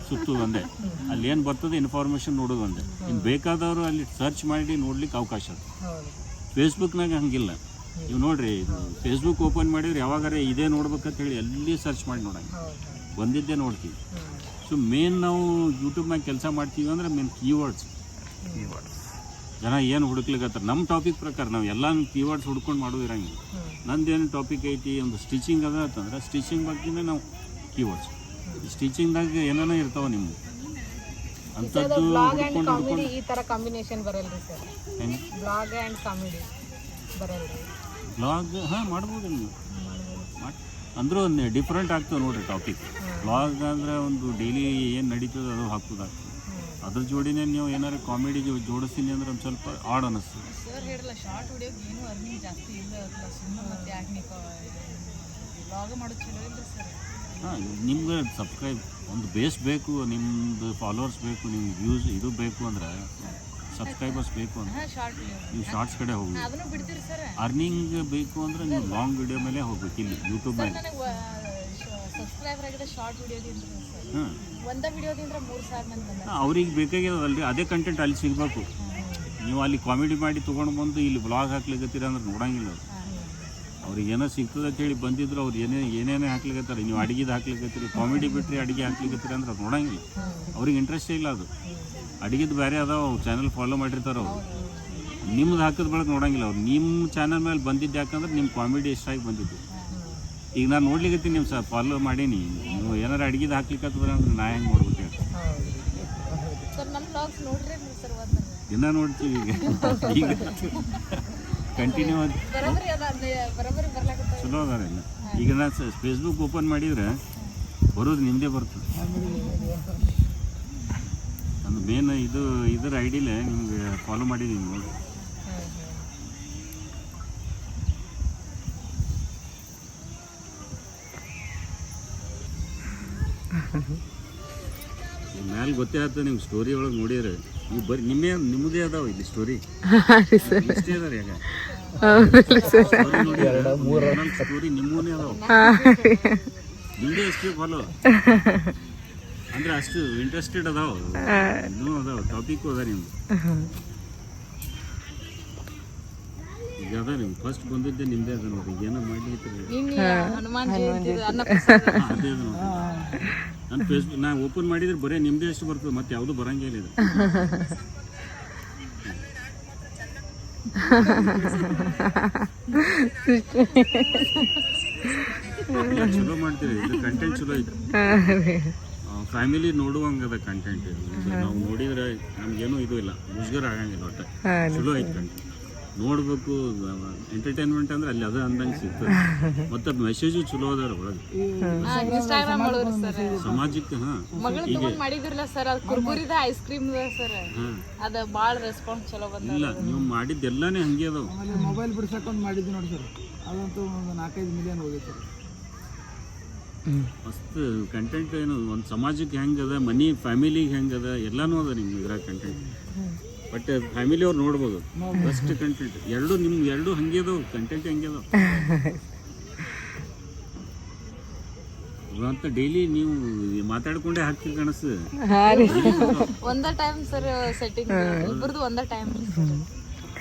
ಸುತ್ತೋದು ಒಂದೇ. ಅಲ್ಲಿ ಏನು ಬರ್ತದೆ ಇನ್ಫಾರ್ಮೇಷನ್ ನೋಡೋದು ಒಂದೇ. ಇನ್ನು ಬೇಕಾದವರು ಅಲ್ಲಿ ಸರ್ಚ್ ಮಾಡಿ ನೋಡ್ಲಿಕ್ಕೆ ಅವಕಾಶ ಅದು. ಫೇಸ್ಬುಕ್ನಾಗ ಹಂಗಿಲ್ಲ. ನೀವು ನೋಡ್ರಿ ಫೇಸ್ಬುಕ್ ಓಪನ್ ಮಾಡಿದ್ರೆ ಯಾವಾಗಾರ ಇದೇ ನೋಡ್ಬೇಕಂತ ಹೇಳಿ ಎಲ್ಲಿ ಸರ್ಚ್ ಮಾಡಿ ನೋಡಂಗೆ ಬಂದಿದ್ದೇ ನೋಡ್ತೀವಿ. ಸೊ ಮೇನ್ ನಾವು ಯೂಟ್ಯೂಬ್ನಾಗ ಕೆಲಸ ಮಾಡ್ತೀವಿ ಅಂದ್ರೆ ಮೇನ್ ಕೀವರ್ಡ್ಸ್ ಜನ ಏನು ಹುಡುಕ್ಲಿಕ್ಕತ್ತಾರೆ ನಮ್ಮ ಟಾಪಿಕ್ ಪ್ರಕಾರ ನಾವು ಎಲ್ಲ ಕೀವರ್ಡ್ಸ್ ಹುಡ್ಕೊಂಡು ಮಾಡೋದು ಇರಂಗಿಲ್ಲ ನಂದೇನು ಟಾಪಿಕ್ ಐತಿ? ಒಂದು ಸ್ಟಿಚಿಂಗ್ ಅದ ಅಂತಂದ್ರೆ ಸ್ಟಿಚಿಂಗ್ ಬಗ್ಗೆ ನಾವು ಕೀವರ್ಡ್ಸ್ ಸ್ಟಿಚಿಂಗ್ದಾಗ ಏನೇನೋ ಇರ್ತಾವ ನಿಮ್ಮ ಅಂಥದ್ದು ಹುಡ್ಕೊಂಡು ಹುಡ್ಕೊಂಡು ಈ ಥರ ಕಾಂಬಿನೇಷನ್ ಬರಲ್ರಿ ಸರ್ ಬ್ಲಾಗ್ ಆ್ಯಂಡ್ ಕಾಮಿಡಿ ಬರಲ್ರಿ. ಬ್ಲಾಗ್ ಹಾಂ ಮಾಡ್ಬೋದು ನೀವು? ಮಾಡ್ ಅಂದರೂ ಒಂದು ಡಿಫ್ರೆಂಟ್ ಆಗ್ತದೆ ನೋಡಿರಿ ಟಾಪಿಕ್ ಬ್ಲಾಗ್ ಅಂದ್ರೆ ಒಂದು ಡೈಲಿ ಏನು ನಡೀತದೆ ಅದು ಹಾಕೋದಾಗ್ತದೆ. ಅದ್ರ ಜೋಡಿನೇ ನೀವು ಏನಾರು ಕಾಮಿಡಿ ಜೋಡಿಸ್ತೀನಿ ಅಂದ್ರೆ ಒಂದು ಸ್ವಲ್ಪ ಆಡ್ ಅನ್ನಿಸ್ತದೆ ಸರ್ ಹೇಳಿಲ್ಲ ಶಾರ್ಟ್ ವಿಡಿಯೋಗೆ ಏನು ಅರ್ನಿಂಗ್ ಜಾಸ್ತಿ ಇಲ್ಲ ಸುಮ್ಮನೆ ಮತ್ತೆ ಯಾಕೆ ನೀವು ವ್ಲಾಗ್ ಮಾಡೋದು ಚಲೋ ಇಲ್ಲ ಸರ್? ಹಾಂ ನಿಮ್ಗೆ ಸಬ್ಸ್ಕ್ರೈಬ್ ಒಂದು ಬೇಸ್ ಬೇಕು ನಿಮ್ಮದು ಫಾಲೋವರ್ಸ್ ಬೇಕು ನಿಮ್ಗೆ ವ್ಯೂಸ್ ಇದು ಬೇಕು ಅಂದ್ರೆ ಸಬ್ಸ್ಕ್ರೈಬರ್ಸ್ ಬೇಕು ಅಂದ್ರೆ ನೀವು ಶಾರ್ಟ್ಸ್ ಕಡೆ ಹೋಗಿ ಅರ್ನಿಂಗ್ ಬೇಕು ಅಂದ್ರೆ ನೀವು ಲಾಂಗ್ ವಿಡಿಯೋ ಮೇಲೆ ಹೋಗ್ಬೇಕು ಇಲ್ಲಿ ಯೂಟ್ಯೂಬ್ ಮೇಲೆ. ಅವ್ರಿಗೆ ಬೇಕಾಗಿರೋದಲ್ರಿ ಅದೇ ಕಂಟೆಂಟ್ ಅಲ್ಲಿ ಸಿಗಬೇಕು. ನೀವು ಅಲ್ಲಿ ಕಾಮಿಡಿ ಮಾಡಿ ತೊಗೊಂಡು ಬಂದು ಇಲ್ಲಿ ಬ್ಲಾಗ್ ಹಾಕ್ಲಿಕತ್ತೀರ ಅಂದ್ರೆ ನೋಡಂಗಿಲ್ಲ ಅವ್ರು. ಅವ್ರಿಗೆ ಏನೋ ಸಿಗ್ತದೆ ಅಂತೇಳಿ ಬಂದಿದ್ರು ಅವ್ರು ಏನೇ ಏನೇನೇ ಹಾಕ್ಲಿಕ್ಕತ್ತಾರೆ ನೀವು ಅಡಿಗೆದು ಹಾಕ್ಲಿಕತ್ತೀರಿ ಕಾಮಿಡಿ ಬಿಟ್ಟರೆ ಅಡಿಗೆ ಹಾಕ್ಲಿಕತ್ತೀರಿ ಅಂದ್ರೆ ಅದು ನೋಡಂಗಿಲ್ಲ. ಅವ್ರಿಗೆ ಇಂಟ್ರೆಸ್ಟೇ ಇಲ್ಲ ಅದು. ಅಡಿಗೆದು ಬೇರೆ ಅದಾವ ಚಾನಲ್ ಫಾಲೋ ಮಾಡಿರ್ತಾರೆ ಅವರು. ನಿಮ್ದು ಹಾಕಿದ ಬಳಕೆ ನೋಡಂಗಿಲ್ಲ ಅವ್ರು. ನಿಮ್ಮ ಚಾನಲ್ ಮೇಲೆ ಬಂದಿದ್ದು ಯಾಕಂದ್ರೆ ನಿಮ್ಮ ಕಾಮಿಡಿ ಎಷ್ಟಾಗಿ ಬಂದಿದ್ದು. ಈಗ ನಾನು ನೋಡ್ಲಿಕತ್ತೀನಿ ನಿಮ್ಮ ಸರ್ ಫಾಲೋ ಮಾಡೀನಿ. ನೀವು ಏನಾರು ಅಡಿಗೆದು ಹಾಕ್ಲಿಕ್ಕೆ ಅಂದ್ರೆ ನಾ ಹೆಂಗೆ ನೋಡ್ಬೇಕು ಹೇಳಿ. ದಿನ ನೋಡ್ತೀವಿ ಈಗ. ಈಗ ಕಂಟಿನ್ಯೂ ಆಗಿ. ಚಲೋ ಈಗ ನಾನು ಫೇಸ್ಬುಕ್ ಓಪನ್ ಮಾಡಿದ್ರೆ ಬರೋದು ನಿಮ್ಮದೇ ಬರ್ತದೆ. ಅದು ಮೇನ್ ಇದು ಇದರ ಐಡಿಲೇ ನಿಮ್ಗೆ ಫಾಲೋ ಮಾಡಿದ್ದೀನಿ ನೋಡಿ. ಮ್ಯಾಲೆ ಗೊತ್ತೇ ಆಗ್ತದೆ ನಿಮ್ಮ ಸ್ಟೋರಿ ಒಳಗೆ ನೋಡಿದ್ರೆ ನೀವು ಬರೀ ನಿಮ್ಮೇ ನಿಮ್ಮದೇ ಅದಾವ ಇಲ್ಲಿ ಸ್ಟೋರಿ ಇಷ್ಟೇ ಅದಾರ ಈಗ. ಸ್ಟೋರಿ ನಿಮ್ಮೂನೇ ಅದಾವ. ನಿಮ್ಮದೇ ಎಷ್ಟು ಫಾಲೋ ಅಂದ್ರೆ ಅಷ್ಟು ಇಂಟ್ರೆಸ್ಟೆಡ್ ಅದಾವ. ಇನ್ನೂ ಅದಾವ. ಟಾಪಿಕ್ ಅದ ನಿಮ್ದು. ಈಗ ಅದ ನೀವು ಫಸ್ಟ್ ಬಂದಿದ್ದೆ ನಿಮ್ಮದೇ ಅದ ನೋಡಿ. ಏನೋ ಮಾಡ್ಲಿಕ್ಕೆ ನನ್ನ ಫೇಸ್ಬುಕ್ ನಾ ಓಪನ್ ಮಾಡಿದ್ರೆ ಬರೇ ನಿಮ್ಮದೇ ಎಷ್ಟು ಬರ್ತದೆ ಮತ್ತೆ ಯಾವುದು ಬರಂಗೇ ಇಲ್ಲ ಇದು. ಚಲೋ ಮಾಡ್ತೀರಿ ಇದು ಕಂಟೆಂಟ್ ಚಲೋ ಐತೆ. ಫ್ಯಾಮಿಲಿ ನೋಡುವಂಗದ ಕಂಟೆಂಟ್ ನಾವು ನೋಡಿದ್ರೆ ನಮ್ಗೇನು ಇದು ಇಲ್ಲ ಮುಜುಗರ ಆಗಂಗಿಲ್ಲ ಒಟ್ಟೆ. ಚಲೋ ಐತೆ ಕಂಟೆಂಟ್ ನೋಡ್ಬೇಕು ಎಂಟರ್ಟೈನ್ಮೆಂಟ್ ಅಂದ್ರೆ ಅಲ್ಲಿ ಅದೇ ಅಂದಂಗೆ ಸಿಗ್ತದೆ. ಮತ್ತೆ ಮೆಸೇಜು ಚಲೋ ಅದಾರ ಒಳಗೆ. ಸಮಾಜಕ್ಕೆ ಹಾಂ. ಮಗಳು ತಗೊಂಡ್ ಸರ್ ಅದು ಕುರ್ಕುರಿದ ಐಸ್ ಕ್ರೀಮ್ ಸರ್. ಅದ ಭಾಳ ರೆಸ್ಪಾನ್ಸ್ ಚಲೋ ಬಂದ ಇಲ್ಲ ನೀವು ಮಾಡಿದ್ದೆಲ್ಲಾನೇ ಹಂಗೆ ಅದಾವ. ಮೊಬೈಲ್ ಬಿಡ್ಸಕ್ಕೊಂದು ಮಾಡಿದ್ವಿ ನೋಡಿ ಸರ್. ಅದಂತೂ ಒಂದು ನಾಲ್ಕೈದು ಮಿಲಿಯನ್ ಹೋಗಿತ್ತು ಮಸ್ತ್ ಕಂಟೆಂಟ್ ಏನು ಒಂದು ಸಮಾಜಕ್ಕೆ ಹೆಂಗದ ಮನಿ ಫ್ಯಾಮಿಲಿಗೆ ಹೆಂಗದ ಎಲ್ಲಾನು ಅದ ನಿಮ್ಗೆ ಇದ್ರಾಗ ಕಂಟೆಂಟ್ ಬಟ್ ಫ್ಯಾಮಿಲಿ ಅವ್ರು ನೋಡ್ಬೋದು. ಬೆಸ್ಟ್ ಕಂಟೆಂಟ್ ಎರಡು ನಿಮ್ಗೆ ಎರಡು ಹಂಗೆ ಅದಾವ ಕಂಟೆಂಟ್ ಹಂಗೆ ಅದಾವ. ಅಂತ ಡೈಲಿ ನೀವು ಮಾತಾಡ್ಕೊಂಡೇ ಹಾಕಿ ಕಾಣಿಸ್ತದೆ ಒಂದ ಟೈಮ್ ಸರ್ ಸೆಟ್ಟಿಂಗ್ ಇಬ್ರದು ಒಂದ ಟೈಮ್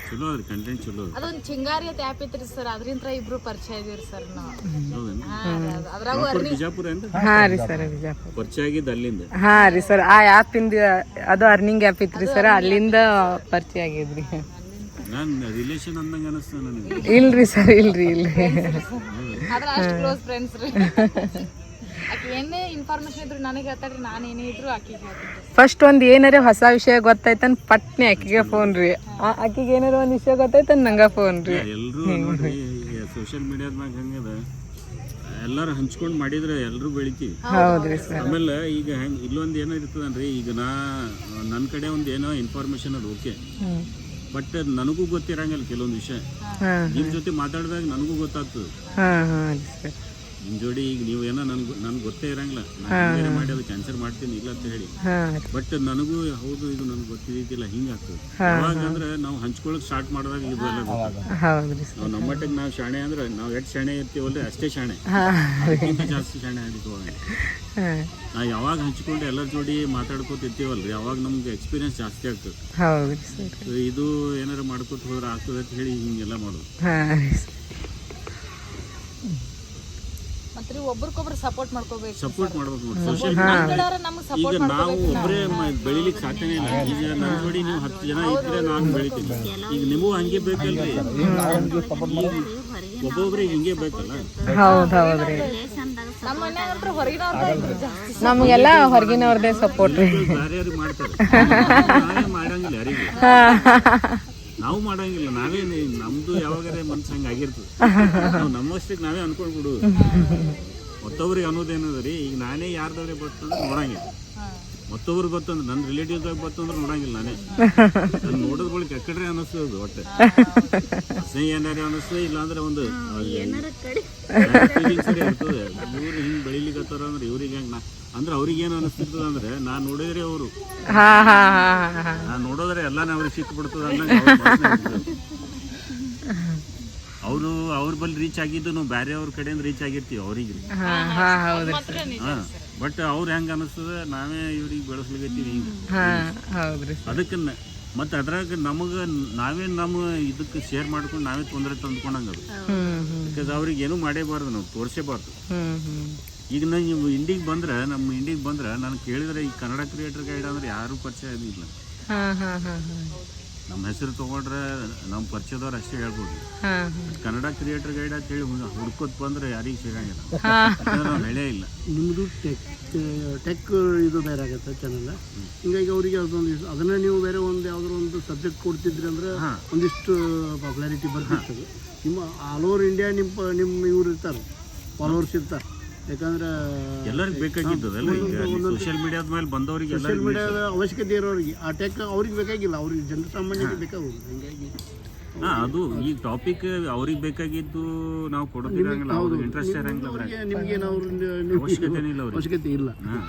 ಚಲೋ ಅದ್ರ ಕಂಟೆಂಟ್ ಚಲೋ ಅದ ಅದೊಂದು ಚಿಂಗಾರಿ ಅಂತ ಆ್ಯಪ್ ಐತ್ರಿ ಸರ್ ಅದರಿಂದ ಇಬ್ರು ಪರಿಚಯ ಇದೀರಿ ಸರ್ ನಾವು. ಹೌದೇನು ಅದ್ರಾಗ Proper ಬಿಜಾಪುರ ಏನ್ರಿ ಹಾ ರೀ ಸರ್ ಬಿಜಾಪುರ. ಪರಿಚಯ ಆಗಿದ್ದು ಅಲ್ಲಿಂದ? ಹಾ ರೀ ಸರ್ ಆ ಆ್ಯಪ್ ಇಂದ ಅದು ಅರ್ನಿಂಗ್ ಆ್ಯಪ್ ಇತ್ರಿ ಸರ್ ಅಲ್ಲಿಂದ ಪರಿಚಯ ಆಗಿದ್ರಿ. ನಾನು ರಿಲೇಷನ್ ಅಂದಂಗೆ ಅನಿಸ್ತು ನನಗೆ. ಇಲ್ರಿ ಸರ್ ಇಲ್ರಿ ಇಲ್ರಿ. ಆದ್ರ ಅಷ್ಟು ಕ್ಲೋಸ್ ಫ್ರೆಂಡ್ಸ್ ರೀ. ಆಕೆ ಏನೇ ಇನ್ಫಾರ್ಮೇಶನ್ ಇದ್ರು ನನಗೆ ಹೇಳ್ತಾಳ್ರಿ ನಾನು ಏನೇ ಇದ್ರು ಆಕಿಗೆ ಹೇಳ್ತೀನಿ. ಫಸ್ಟ್ ಒಂದು ಏನಾರ ಹೊಸ ವಿಷಯ ಗೊತ್ತಾಯ್ತನ್ ಪಟ್ನೆ ಆಕಿಗೆ ಫೋನ್ ರೀ. ಆ- ಆಕಿಗೆ ಏನಾರ ಒಂದು ವಿಷಯ ಗೊತ್ತಾಯ್ತನ್ ನಂಗ ಫೋನ್ ರೀ. ಎಲ್ಲರೂ ನೋಡ್ರಿ ಸೋಷಿಯಲ್ ಮೀಡಿಯಾದ ಮ್ಯಾಗ ಹಂಗದ ಎಲ್ಲರೂ ಹಂಚ್ಕೊಂಡು ಮಾಡಿದ್ರೆ ಎಲ್ಲರೂ ಬೆಳಿತೀವಿ. ಹೌದ್ರಿ ಸರ್. ಆಮೇಲೆ ಈಗ ಹೆಂಗ್ ಇಲ್ಲೊಂದು ಏನೋ ಇರ್ತದನ್ರಿ ಈಗ ನಾ ನನ್ನ ಕಡೆ ಒಂದು ಏನೋ ಇನ್ಫಾರ್ಮೇಶನ್ ಅದು ಓಕೆ. ಹ್ಮ್. ಬಟ್ ನನಗೂ ಗೊತ್ತಿರಂಗಿಲ್ಲ ಕೆಲವೊಂದು ವಿಷಯ. ನಿಮ್ ನಿಮ್ಮ ಜೊತೆ ಮಾತಾಡಿದಾಗ ನನಗೂ ಗೊತ್ತಾಗ್ತದೆ. ನಿಮ್ಮ ಜೋಡಿ ಈಗ ನೀವು ಏನೋ ನನ್ಗೆ ನನ್ಗೆ ಗೊತ್ತೇ ಇರಂಗಿಲ್ಲ. ನಾನು ಬೇರೆ ಮಾಡಿ ಅದು ಕ್ಯಾನ್ಸಲ್ ಮಾಡ್ತೀನಿ ಇಲ್ಲ ಅಂತ ಹೇಳಿ. ಬಟ್ ನನಗೂ ಹೌದು ಇದು ನನಗೆ ಗೊತ್ತಿದ್ದಿಲ್ಲ ಹಿಂಗಾಗ್ತದೆ ಅವಾಗ ಅಂದ್ರೆ ನಾವು ಹಂಚ್ಕೊಳಕ್ ಸ್ಟಾರ್ಟ್ ಮಾಡಿದಾಗ ಇದು ಎಲ್ಲ ನಾವು ನಮ್ಮ ಮಟ್ಟಿಗೆ ನಾವು ಶಾಣೆ ಅಂದ್ರೆ ನಾವು ಎಷ್ಟು ಶಾಣೆ ಇರ್ತೀವಲ್ರಿ ಅಷ್ಟೇ ಶಾಣೆ. ಅದಕ್ಕಿಂತ ಜಾಸ್ತಿ ಶಾಣೆ ಆಗ್ಲಿಕ್ಕೆ ನಾ ನಾವು ಯಾವಾಗ ಹಂಚ್ಕೊಂಡು ಎಲ್ಲರ ಜೋಡಿ ಮಾತಾಡ್ಕೋತ ಇರ್ತೀವಲ್ರಿ ಅವಾಗ ನಮ್ಗೆ ಎಕ್ಸ್ಪೀರಿಯನ್ಸ್ ಜಾಸ್ತಿ ಆಗ್ತದೆ. ಹೌದು ಸರ್. ಇದು ಏನಾರ ಮಾಡ್ಕೊತ ಹೋದ್ರೆ ಆಗ್ತದೆ ಅಂತ ಹೇಳಿ ಹಿಂಗೆಲ್ಲ ಮಾಡೋದು. ಒಬ್ರಿಗೊಬ್ರು ಸಪೋರ್ಟ್ ಮಾಡ್ಕೋಬೇಕು. ಸಪೋರ್ಟ್ ಮಾಡ್ಬೇಕು ನೋಡಿ. ಸೋಷಿಯಲ್ ನಮ್ಗೆ ಈಗ ನಾವು ಒಬ್ಬರೇ ಬೆಳಿಲಿಕ್ಕೆ ಸಾಧ್ಯನೇ ಇಲ್ಲ. ಈಗ ನನ್ನ ಜೋಡಿ ನೀವು ಹತ್ತು ಜನ ಇದ್ರೆ ನಾನು ಬೆಳಿತೀನಿ. ಈಗ ನಿಮಗೂ ಹಂಗೆ ಬೇಕಲ್ರಿ? ಒಬ್ಬೊಬ್ರಿಗೆ ಹಿಂಗೆ ಬೇಕಲ್ಲ? ಹೌದು ಹೌದು ರೀ. ನಮ್ಮ ಮನ್ಯಾಗ ಹೊರಗಿನವ್ರ ಜಾಸ್ತಿ ನಮಗೆಲ್ಲ ಹೊರಗಿನವ್ರದ್ದೇ ಸಪೋರ್ಟ್ ರೀ. ಬೇರೆಯವ್ರಿಗೆ ಮಾಡ್ತಾರೆ? ನಾವೇ ಮಾಡಂಗಿಲ್ಲ ಯಾರಿಗೆ ನಾವು ಮಾಡಂಗಿಲ್ಲ ನಾವೇ ನಮ್ದು ಯಾವಾಗಾರ ಮನ್ಸು ಹಂಗೆ ಆಗಿರ್ತದೆ. ನಾವು ನಮ್ಮಷ್ಟಕ್ಕೆ ನಾವೇ ಅನ್ಕೊಂಡ್ ಬಿಡು ಮತ್ತೊಬ್ರಿಗೆ ಅನ್ನೋದೇನದ ರೀ? ಈಗ ನಾನೇ ಯಾರ್ದವ್ರಿಗೆ ಬರ್ತಂದ್ರೆ ನೋಡಂಗಿಲ್ಲ. ಮತ್ತೊಬ್ರಿಗೆ ಗೊತ್ತಂದ್ರೆ ನನ್ನ ರಿಲೇಟಿವ್ದಾಗ ಬರ್ತಂದ್ರೆ ನೋಡಂಗಿಲ್ಲ ನಾನೇ. ನಾನು ನೋಡಿದ ಬಳಿಕ ಎಕ್ಕಡ್ರೆ ಅನ್ನಿಸ್ತದೆ ಒಟ್ಟೆ ಅಸಹ್ಯ ಏನಾರ ಅನ್ನಿಸ್ತದೆ ಇಲ್ಲಾಂದ್ರೆ ಒಂದು ಸರಿ ಇರ್ತದೆ. ಇವ್ರು ಹಿಂಗೆ ಬೆಳಿಲಿಕ್ಕತ್ತಾರ ಅಂದ್ರೆ ಇವ್ರಿಗೆ ಹೆಂಗ್ ನಾ ಅಂದ್ರೆ ಅವ್ರಿಗೆ ಏನು ಅನಿಸ್ತಿರ್ತದ ಅಂದ್ರೆ ನಾನು ನೋಡಿದ್ರೆ ಅವರು. ನಾ ನೋಡಿದ್ರೆ ಹಾಂ ಹಾಂ ನಾನು ನೋಡೋದ್ರೆ ಎಲ್ಲಾನೇ ಅವ್ರಿಗೆ ಸಿಕ್ಬಿಡ್ತದ ಬಿಡ್ತದೆ ಅವರು ಅವ್ರ ಬಲ್ಲಿ ರೀಚ್ ಆಗಿದ್ದು ನಾವು ಬೇರೆ ಅವ್ರ ಕಡೆಯಿಂದ ರೀಚ್ ಆಗಿರ್ತೀವಿ ಅವ್ರಿಗೆ ಹಾಂ ಹಾಂ ಹೌದು ರೀ ಹಾಂ ಬಟ್ ಅವ್ರ ಹೆಂಗ ಅನಿಸ್ತದೆ ನಾವೇ ಇವ್ರಿಗೆ ಬೆಳೆಸ್ಲಿಕ್ಕೆ ಹಿಂಗೆ. ಅದಕ್ಕೆ ಮತ್ತೆ ಅದ್ರಾಗ ನಮಗ ನಾವೇ ನಮ್ಮ ಇದಕ್ಕೆ ಶೇರ್ ಮಾಡ್ಕೊಂಡು ನಾವೇ ತೊಂದರೆ ತಂದ್ಕೊಂಡಂಗ ಅದು. ಹ್ಞೂ ಹ್ಞೂ ಬಿಕಾಸ್ ಅವ್ರಿಗೆ ಏನೂ ಮಾಡೇಬಾರ್ದು ನಾವು ತೋರಿಸೇಬಾರ್ದು. ಈಗ ನಾ ನೀವು ಇಂಡಿಗೆ ಬಂದ್ರೆ ನಮ್ಮ ಇಂಡಿಗೆ ಬಂದ್ರೆ ನಾನು ಕೇಳಿದ್ರೆ ಈ ಕನ್ನಡ ಕ್ರಿಯೇಟರ್ ಗೈಡ್ ಅಂದ್ರೆ ಯಾರು ಪರಿಚಯ ಇಲ್ಲ ಹಾಂ ಹಾಂ ಹಾಂ ಹಾಂ. ನಮ್ಮ ಹೆಸರು ತೊಗೊಂಡ್ರೆ ನಮ್ಮ ಪರಿಚಯದವ್ರು ಅಷ್ಟೇ ಹೇಳ್ಬೋದು. ಕನ್ನಡ ಕ್ರಿಯೇಟರ್ ಗೈಡ್ ಅಂತ ಹೇಳಿ ಹುಡ್ಕೋದ್ ಬಂದ್ರೆ ಯಾರಿಗೂ ಸಿಗಂಗಿಲ್ಲ. ನಾವು ಹೇಳೇ ಇಲ್ಲ. ನಿಮ್ಮದು ಟೆಕ್ ಟೆಕ್ ಇದು ಬೇರೆ ಆಗುತ್ತೆ ಚಾನಲ್ ಹಿಂಗಾಗಿ ಅವರಿಗೆ ಅದೊಂದು ಅದನ್ನ ನೀವು ಬೇರೆ ಒಂದು ಯಾವ್ದಾದ್ರು ಒಂದು ಸಬ್ಜೆಕ್ಟ್ ಕೊಡ್ತಿದ್ರಿ ಅಂದ್ರೆ ಹಾ. ಒಂದಿಷ್ಟು ಪಾಪ್ಯುಲಾರಿಟಿ ಬರ್ತಿತ್ತು ನಿಮ್ಮ ಆಲ್ ಓವರ್ ಇಂಡಿಯಾ ನಿಮ್ಮ ನಿಮ್ಮ ಇವ್ರು ಇರ್ತಾರೆ. ಫಾಲೋವರ್ಸ್ ಇರ್ತಾರೆ. ಯಾಕಂದ್ರೆ ಎಲ್ಲರಿಗೆ ಬೇಕಾಗಿದ್ದದಲ್ಲ ಈಗ? ಸೋಷಿಯಲ್ ಮೀಡಿಯಾದ ಮೇಲೆ ಬಂದವರಿಗೆ ಸೋಷಿಯಲ್ ಮೀಡಿಯಾದ ಅವಶ್ಯಕತೆ ಇರೋರಿಗೆ. ಆ ಟೆಕ್ ಅವ್ರಿಗೆ ಬೇಕಾಗಿಲ್ಲ. ಅವ್ರಿಗೆ ಜನಸಾಮಾನ್ಯರಿಗೆ ಬೇಕಾಗೋದು ಹಿಂಗಾಗಿ ಹಾ ಅದು ಈ ಟಾಪಿಕ್ ಅವ್ರಿಗೆ ಬೇಕಾಗಿದ್ದು ನಾವು ಕೊಡೋದಿರಂಗಿಲ್ಲ. ಅವ್ರಿಗೆ ಇಂಟ್ರೆಸ್ಟ್ ಇರಂಗಿಲ್ಲ ನಿಮ್ಗೆ ಅವಶ್ಯಕತೆನೇ ಇಲ್ಲ ಅವಶ್ಯಕತೆ ಇಲ್ಲ. ಹಾ.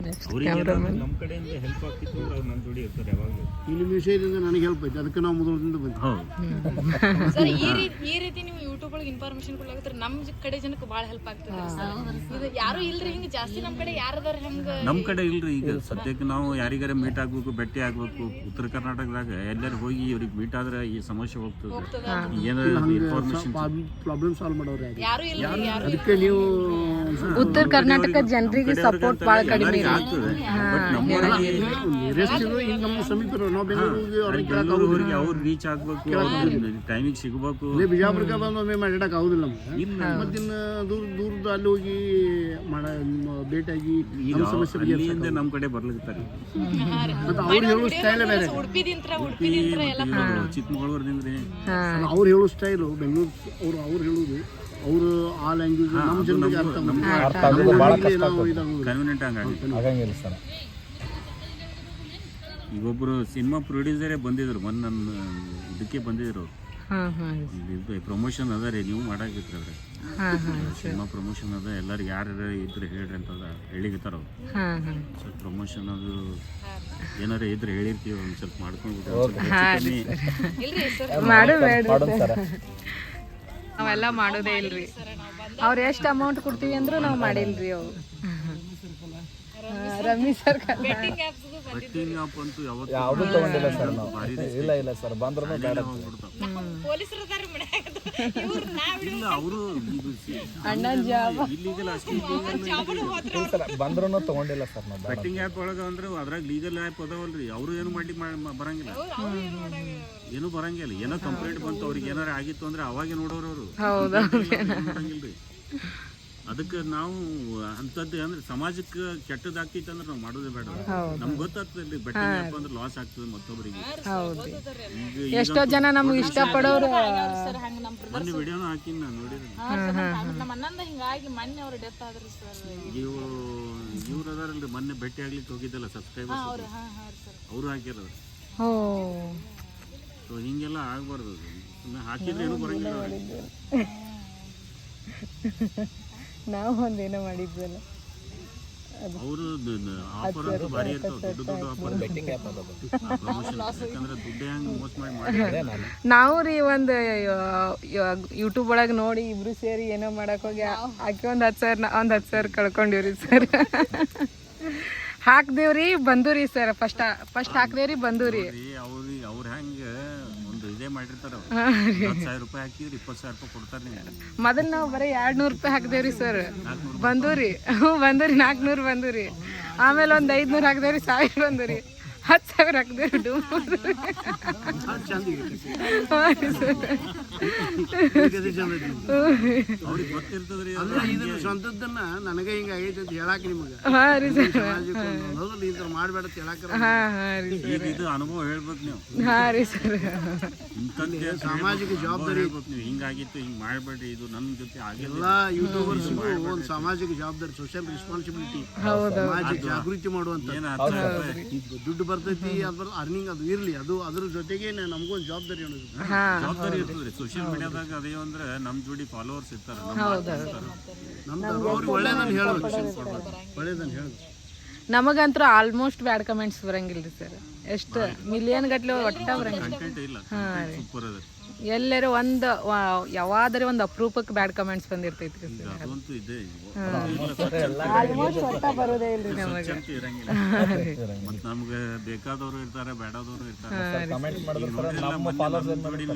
ನಮ್ಮ ಕಡೆಯಿಂದ ಹೆಲ್ಪ್ ಆಗ್ತಿತ್ತು ಅಂದ್ರೆ ಅವ್ರು ನಮ್ಮ ಜೋಡಿ ಇರ್ತಾರೆ ಯಾವಾಗಲೂ. ಈ ನಿಮ್ಮ ವಿಷಯದಿಂದ ನನಗೆ ಹೆಲ್ಪ್ ಆಯ್ತು. ಅದಕ್ಕೆ ನಾವು ಮೊದಲಿಂದ ಬಂದ್ವಿ. ಸರ್ ಈ ರೀತಿ ಈ ರೀತಿ ನೀವು ಯೂಟ್ಯೂಬ್ ಒಳಗೆ ಇನ್ಫಾರ್ಮೇಶನ್ ಕೊಡ್ಲಾಗತ್ತರ ನಮ್ಮ ಕಡೆ ಜನಕ್ಕೆ ಭಾಳ ಹೆಲ್ಪ್ ಆಗ್ತದೆ ಇದು ಯಾರು ಇಲ್ರಿ ಹಿಂಗೆ ಜಾಸ್ತಿ ನಮ್ಮ ಕಡೆ ಯಾರದಾರ ಹೆಂಗೆ ನಮ್ಮ ಕಡೆ ಇಲ್ರಿ ಈಗ ಸದ್ಯಕ್ಕೆ ನಾವು ಯಾರಿಗಾರ ಮೀಟ್ ಆಗ್ಬೇಕು ಭೇಟಿ ಆಗ್ಬೇಕು ಉತ್ತರ ಕರ್ನಾಟಕದಾಗ ಎಲ್ಲರೂ ಹೋಗಿ ಇವ್ರಿಗೆ ಮೀಟ್ ಆದ್ರೆ ಈ ಸಮಸ್ಯೆ ಹೋಗ್ತದೆ. ಏನಾರ ಇನ್ಫಾರ್ಮೇಶನ್ ಪ್ರಾಬ್ಲಮ್ ಸಾಲ್ವ್ ಮಾಡೋರು ಯಾರು? ಇಲ್ಲ ಯಾರು ಅದಕ್ಕೆ ನೀವು ಉತ್ತರ ಕರ್ನಾಟಕ ಜನರಿಗೆ ಸಪೋರ್ಟ್ ಭಾಳ ಕಡಿಮೆ ಆಗ್ತದೆ. ಬಟ್ ನಮ್ಮ ಸಮೀಪ ನಾವು ಬೆಂಗಳೂರಿಗೆ ಅವ್ರಿಗೆ ಬೆಂಗಳೂರಿಗೆ ಅವ್ರು ರೀಚ್ ಆಗ್ಬೇಕು ಟೈಮಿಗೆ ಸಿಗಬೇಕು. ಇಲ್ಲೇ ಬಿಜಾಪುರಕ್ಕೆ ಬಂದು ಒಮ್ಮೆ ಮಾಡಿಡಕ್ಕೆ ಆಗೋದಿಲ್ಲ ನಮ್ಗೆ. ಇಲ್ಲ ಮತ್ತಿನ್ನ ದೂರ ದೂರದ ಅಲ್ಲಿ ಹೋಗಿ ಮಾಡ ಭೇಟಿಯಾಗಿ ಈಗ ಸಮಸ್ಯೆ ಅಲ್ಲಿಂದ ನಮ್ಮ ಕಡೆ ಬರ್ಲಿಕ್ತಾರೆ ಮತ್ತು ಅವ್ರು ಹೇಳೋ ಸ್ಟೈಲ್ ಬೇರೆ. ಚಿಕ್ಕಮಗಳೂರಿನಿಂದ ಅವ್ರು ಹೇಳೋ ಸ್ಟೈಲು ಬೆಂಗಳೂರು ಅವ್ರು ಅವ್ರು ಹೇಳೋದು ಅವರು ಆ ಲ್ಯಾಂಗ್ವೇಜ್ ನಮ್ಮ ಜನರಿಗೆ ಅರ್ಥ ಆಗುತ್ತೆ. ನಾವು ಇದಾಗೋದಿಲ್ಲ. ಕನ್ವಿನೆಂಟ್ ಹಂಗಾಗಿ ಆಗಂಗಿಲ್ಲ ಸರ್. ಈಗ ಒಬ್ರು ಸಿನಿಮಾ ಪ್ರೊಡ್ಯೂಸರೇ ಬಂದಿದ್ರು. ಮೊನ್ನೆ ನನ್ನ ಇದಕ್ಕೆ ಬಂದಿದ್ರು ಪ್ರಮೋಷನ್ ಅದ ರೀ. ನೀವು ಮಾಡಾಕಿದ್ರಿ ಅದ್ರ ಹಾಂ ಹಾಂ ಸಿನಿಮಾ ಪ್ರಮೋಷನ್ ಅದ. ಎಲ್ಲರಿಗೆ ಯಾರು ಇದ್ರೆ ಹೇಳ್ರಿ ಅಂತ ಹೇಳಿಗಿತ್ತಾರ ಅವ್ರು. ಹಾಂ ಹಾಂ. ಸ್ವಲ್ಪ ಪ್ರಮೋಷನ್ ಅದು ಏನಾರ ಇದ್ರೆ ಹೇಳಿರ್ತೀವಿ. ಒಂದು ಸ್ವಲ್ಪ ಮಾಡ್ಕೊಂಡ್ಬಿಟ್ಟು ನಾವೆಲ್ಲ ಮಾಡೋದೇ ಇಲ್ರಿ. ಅವ್ರು ಎಷ್ಟು ಅಮೌಂಟ್ ಕೊಡ್ತೀವಿ ಅಂದ್ರೂ ನಾವು ಮಾಡಿಲ್ರಿ ಅವು ರಮ್ಮಿ ಸರ್ ಯಾವುದು ಯಾವತ್ತೂ ತಗೊಂಡಿಲ್ಲ ಸರ್ ನಾವು. ಇಲ್ಲ ಇಲ್ಲ ಸರ್ ಬಂದ್ರೂ ಬೇಡ ಸರ್. ಬಂದ್ರೂ ತಗೊಂಡಿಲ್ಲ ಸರ್ ನಾವು ಬೆಟ್ಟಿಂಗ್ ಆ್ಯಪ್ ಒಳಗೆ ಅಂದ್ರೆ ಅದ್ರಾಗ ಲೀಗಲ್ ಆ್ಯಪ್ ಅದಾವಲ್ರಿ. ಅವರು ಏನು ಮಾಡ್ಲಿಕ್ಕೆ ಬರಂಗಿಲ್ಲ. ಏನು ಬರಂಗಿಲ್ಲ. ಏನೋ ಕಂಪ್ಲೇಂಟ್ ಬಂತು ಅವ್ರಿಗೆ ಏನಾರ ಆಗಿತ್ತು ಅಂದ್ರೆ ಅವಾಗೇ ನೋಡೋರು ಅವರು. ಬರಂಗಿಲ್ರಿ ಅದಕ್ಕೆ ನಾವು ಅಂಥದ್ದು ಅಂದ್ರೆ ಸಮಾಜಕ್ಕೆ ಕೆಟ್ಟದಾಗ್ತೈತೆ ಅಂದ್ರೆ ನಾವು ಮಾಡೋದೇ ಬೇಡ. ನಮ್ಗೆ ಗೊತ್ತಾಗ್ತದೆ ಬೆಟ್ಟಿಂಗ್ ಆ್ಯಪ್ ಅಂದ್ರೆ ಲಾಸ್ ಆಗ್ತದೆ ಮತ್ತೊಬ್ಬರಿಗೆ. ಎಷ್ಟೋ ಜನ ನಮ್ಗೆ ಇಷ್ಟಪಡೋರು ಮೊನ್ನೆ ವಿಡಿಯೋನ ಹಾಕಿನ ನಾನು ನೋಡಿದ್ರೆ ನಮ್ಮ ಅಣ್ಣಂದ ಹಿಂಗಾಗಿ ಮೊನ್ನೆ ಅವ್ರು ಡೆತ್ ಆದ್ರಿ ಸರ್ ಇವರು ಇವ್ರು ಅದಾರಲ್ರಿ ಮೊನ್ನೆ ಭೇಟಿ ಆಗ್ಲಿಕ್ಕೆ ಹೋಗಿದ್ದಲ್ಲ ಸಬ್ಸ್ಕ್ರೈಬರ್ ಹಾಂ ಹಾಂ ಸರ್ ಅವರು ಹಾಕಿರೋದು ಸೊ ಹಿಂಗೆಲ್ಲ ಆಗ್ಬಾರ್ದು ಅದು. ಸುಮ್ಮನೆ ಹಾಕಿದ್ರೆ ಏನೂ ಬರಂಗಿಲ್ಲ ನಾವು ಒಂದೇನೋ ಮಾಡಿದ್ವಲ್ಲ. ಅವರು ಆಫರ್ ಅಂತೂ ಭಾರಿ ಇರ್ತಾವೆ ದೊಡ್ಡ ದೊಡ್ಡ ಆಫರ್ ಬೆಟ್ಟಿಂಗ್ ಆ್ಯಪ್ ಅದು. ಪ್ರಮೋಷನ್ ಯಾಕಂದ್ರೆ ದುಡ್ಡು ಹೆಂಗೆ ಮೋಸ ಮಾಡಿ ಮಾಡಿದ್ರೆ ನಾವು ರೀ ಒಂದು ಯೂಟ್ಯೂಬ್ ಒಳಗೆ ನೋಡಿ ಇಬ್ರು ಸೇರಿ ಏನೋ ಮಾಡಕ್ ಹೋಗಿ ಹಾಕಿ ಒಂದು ಹತ್ತು ಸಾವಿರ ಒಂದು ಹತ್ತು ಸಾವಿರ ಕಳ್ಕೊಂಡಿವ್ರಿ ಸರ್. ಹಾಕ್ದೇವ್ರಿ ಬಂದೂರಿ ಸರ್. ಫಸ್ಟ್ ಫಸ್ಟ್ ಹಾಕ್ದೇವ್ರಿ ಬಂದೂರಿ. ಅವ್ರು ಮಾಡಿರ್ತಾರ ನಾವ್ ಸಾವಿರ ರೂಪಾಯಿ ಹಾಕಿದ್ರೆ ಇಪ್ಪತ್ತು ಸಾವಿರ ರೂಪಾಯಿ ಕೊಡ್ತಾರೆ ನಿಮ್ಗೆ. ಮೊದಲು ನಾವು ಬರೀ ಎರಡು ನೂರು ರೂಪಾಯಿ ಹಾಕ್ದೇವ್ರಿ ಸರ್. ಬಂದೂರಿ. ಹ್ಞೂ ಬಂದೂರಿ ನಾಲ್ಕುನೂರು ಬಂದೂರಿ. ಆಮೇಲೆ ಒಂದು ಐದುನೂರು ಹಾಕ್ದೇವ್ರಿ ಸಾವಿರ ಬಂದೂರಿ. ಹತ್ತು ಸಾವಿರ ಇದನ್ನ ಸ್ವಂತದ್ದನ್ನ ನನಗೆ ಹಿಂಗ ಆಗೈತೆ ಅಂತ ಹೇಳಾಕ ನಿಮಗೆ ಹಾಂ ರೀ ಸರ್. ಹೌದಲ್ಲ ಈ ಥರ ಮಾಡಬೇಡ ಅಂತ ಹೇಳಾಕ ಹಾಂ ಹಾಂ ರೀ ಈಗ ಇದು ಅನುಭವ ಹೇಳ್ಬೇಕು ನೀವು ಹಾರಿ ರೀ ಸರ್. ಇಂಥದ್ದೇ ಸಾಮಾಜಿಕ ಜವಾಬ್ದಾರಿ ಹೇಳ್ಬೇಕು ನೀವು ಹಿಂಗಾಗಿತ್ತು ಹಿಂಗೆ ಮಾಡಬೇಡ್ರಿ ಇದು ನನ್ನ ಜೊತೆ ಆಗಿಲ್ಲ ಯೂಟ್ಯೂಬರ್ಸ್ ಒಂದು ಸಾಮಾಜಿಕ ಜವಾಬ್ದಾರಿ ಸೋಷಿಯಲ್ ರೆಸ್ಪಾನ್ಸಿಬಿಲಿಟಿ ಸಮಾಜ ಜಾಗೃತಿ ಮಾಡುವಂತ ದುಡ್ಡು ಬರ್ತೈತಿ ಅದ್ರ ಅರ್ನಿಂಗ್ ಅದು ಇರ್ಲಿ. ಅದು ಅದ್ರ ಜೊತೆಗೆ ನಮಗೊಂದು ಜವಾಬ್ದಾರಿ ಅನ್ನೋದು. ಜವಾಬ್ದಾರಿ ಇರ್ತದ್ರಿ. ಸೋಷಿಯಲ್ ಮೀಡಿಯಾದಾಗ ಅದೇ ಅಂದ್ರೆ ನಮ್ಮ ಜೋಡಿ ಫಾಲೋವರ್ಸ್ ಇರ್ತಾರೆ. ನಮ್ದು ಅವ್ರಿಗೆ ಒಳ್ಳೇದನ್ನ ಹೇಳ್ಬೇಕು. ಒಳ್ಳೇದನ್ನ ಹೇಳ್ಬೇಕು. ನಮಗಂತೂ ಆಲ್ಮೋಸ್ಟ್ ಬ್ಯಾಡ್ ಕಮೆಂಟ್ಸ್ ಬರಂಗಿಲ್ಲ ರೀ ಸರ್ ಎಷ್ಟು ಮಿಲಿಯನ್ ಗಟ್ಲೆ ಒಟ್ಟ ಬರಂಗಿಲ್ಲ. ಹಾಂ ರೀ. ಅದ. ಎಲ್ಲರೂ ಒಂದು ಯಾವಾದರೆ ಒಂದು ಅಪರೂಪಕ್ಕೆ ಬ್ಯಾಡ್ ಕಮೆಂಟ್ಸ್ ಬಂದಿರ್ತೈತಿ ನಮಗೆ. ಅಂತ ಇರಂಗಿಲ್ಲ. ಮತ್ತು ನಮ್ಗೆ ಬೇಕಾದವರು ಇರ್ತಾರೆ ಬೇಡದವರು ಇರ್ತಾರೆ.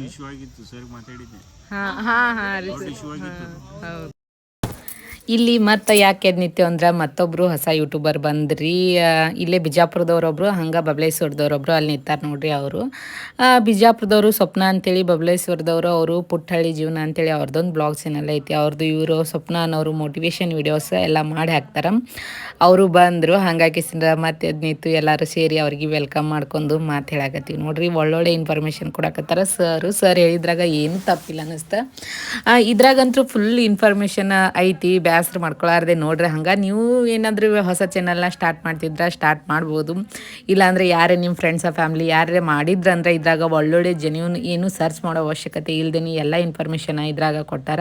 ಇಶ್ಯೂ ಆಗಿತ್ತು ಸರ್ ಮಾತಾಡಿದ್ದೆ. ಹಾ ಹಾ ಹಾ ರೀ ಇಶ್ಯೂ ಆಗಿತ್ತು ಹೌದು. ಇಲ್ಲಿ ಮತ್ತೆ ಯಾಕೆ ನಿಂತೇವ್ ಅಂದ್ರೆ ಮತ್ತೊಬ್ರು ಹೊಸ ಯೂಟ್ಯೂಬರ್ ಬಂದ್ರಿ ಇಲ್ಲೇ ಬಿಜಾಪುರದವ್ರೊಬ್ರು, ಹಂಗೆ ಬಬಲೇಶ್ವರದವ್ರೊಬ್ರು ಅಲ್ಲಿ ನಿಂತಾರ ನೋಡ್ರಿ ಅವರು. ಬಿಜಾಪುರದವರು ಸ್ವಪ್ನ ಅಂತೇಳಿ, ಬಬಲೇಶ್ವರದವರು ಅವರು ಪುಟ್ಟಹಳ್ಳಿ ಜೀವನ ಅಂತೇಳಿ ಅವ್ರದ್ದೊಂದು ಬ್ಲಾಗ್ ಚಾನಲ್ ಐತಿ. ಅವ್ರದ್ದು ಇವರು ಸ್ವಪ್ನ ಅನ್ನೋರು ಮೋಟಿವೇಶನ್ ವಿಡಿಯೋಸ್ ಎಲ್ಲ ಮಾಡಿ ಹಾಕ್ತಾರ. ಅವರು ಬಂದರು, ಹಾಗಾಗಿ ಮತ್ತೆ ಎದ್ ನಿಂತು ಎಲ್ಲರೂ ಸೇರಿ ಅವ್ರಿಗೆ ವೆಲ್ಕಮ್ ಮಾಡ್ಕೊಂಡು ಮಾತು ಹೇಳಕತ್ತೀವಿ. ನೋಡ್ರಿ ಒಳ್ಳೊಳ್ಳೆ ಇನ್ಫಾರ್ಮೇಷನ್ ಕೊಡಕತ್ತಾರ ಸರ್. ಸರ್ ಹೇಳಿದ್ರಾಗ ಏನು ತಪ್ಪಿಲ್ಲ ಅನ್ನಿಸ್ತ ಇದ್ರಾಗಂತೂ ಫುಲ್ ಇನ್ಫಾರ್ಮೇಷನ್ ಐತಿ ಬ್ಯಾಸ್ರ ಮಾಡ್ಕೊಳಾರ್ದೆ ನೋಡ್ರಿ, ಹಂಗೆ ನೀವು ಏನಾದರೂ ಹೊಸ ಚಾನಲ್ನ ಸ್ಟಾರ್ಟ್ ಮಾಡ್ತಿದ್ರೆ ಸ್ಟಾರ್ಟ್ ಮಾಡ್ಬೋದು. ಇಲ್ಲಾಂದರೆ ಯಾರೇ ನಿಮ್ಮ ಫ್ರೆಂಡ್ಸ ಫ್ಯಾಮ್ಲಿ ಯಾರೇ ಮಾಡಿದ್ರಂದ್ರೆ ಇದ್ರಾಗ ಒಳ್ಳೊಳ್ಳೆ ಜೆನ್ಯೂನ್ ಏನು ಸರ್ಚ್ ಮಾಡೋ ಅವಶ್ಯಕತೆ ಇಲ್ಲದೇನೆ ಎಲ್ಲ ಇನ್ಫಾರ್ಮೇಷನ್ ಇದ್ರಾಗ ಕೊಟ್ಟಾರ.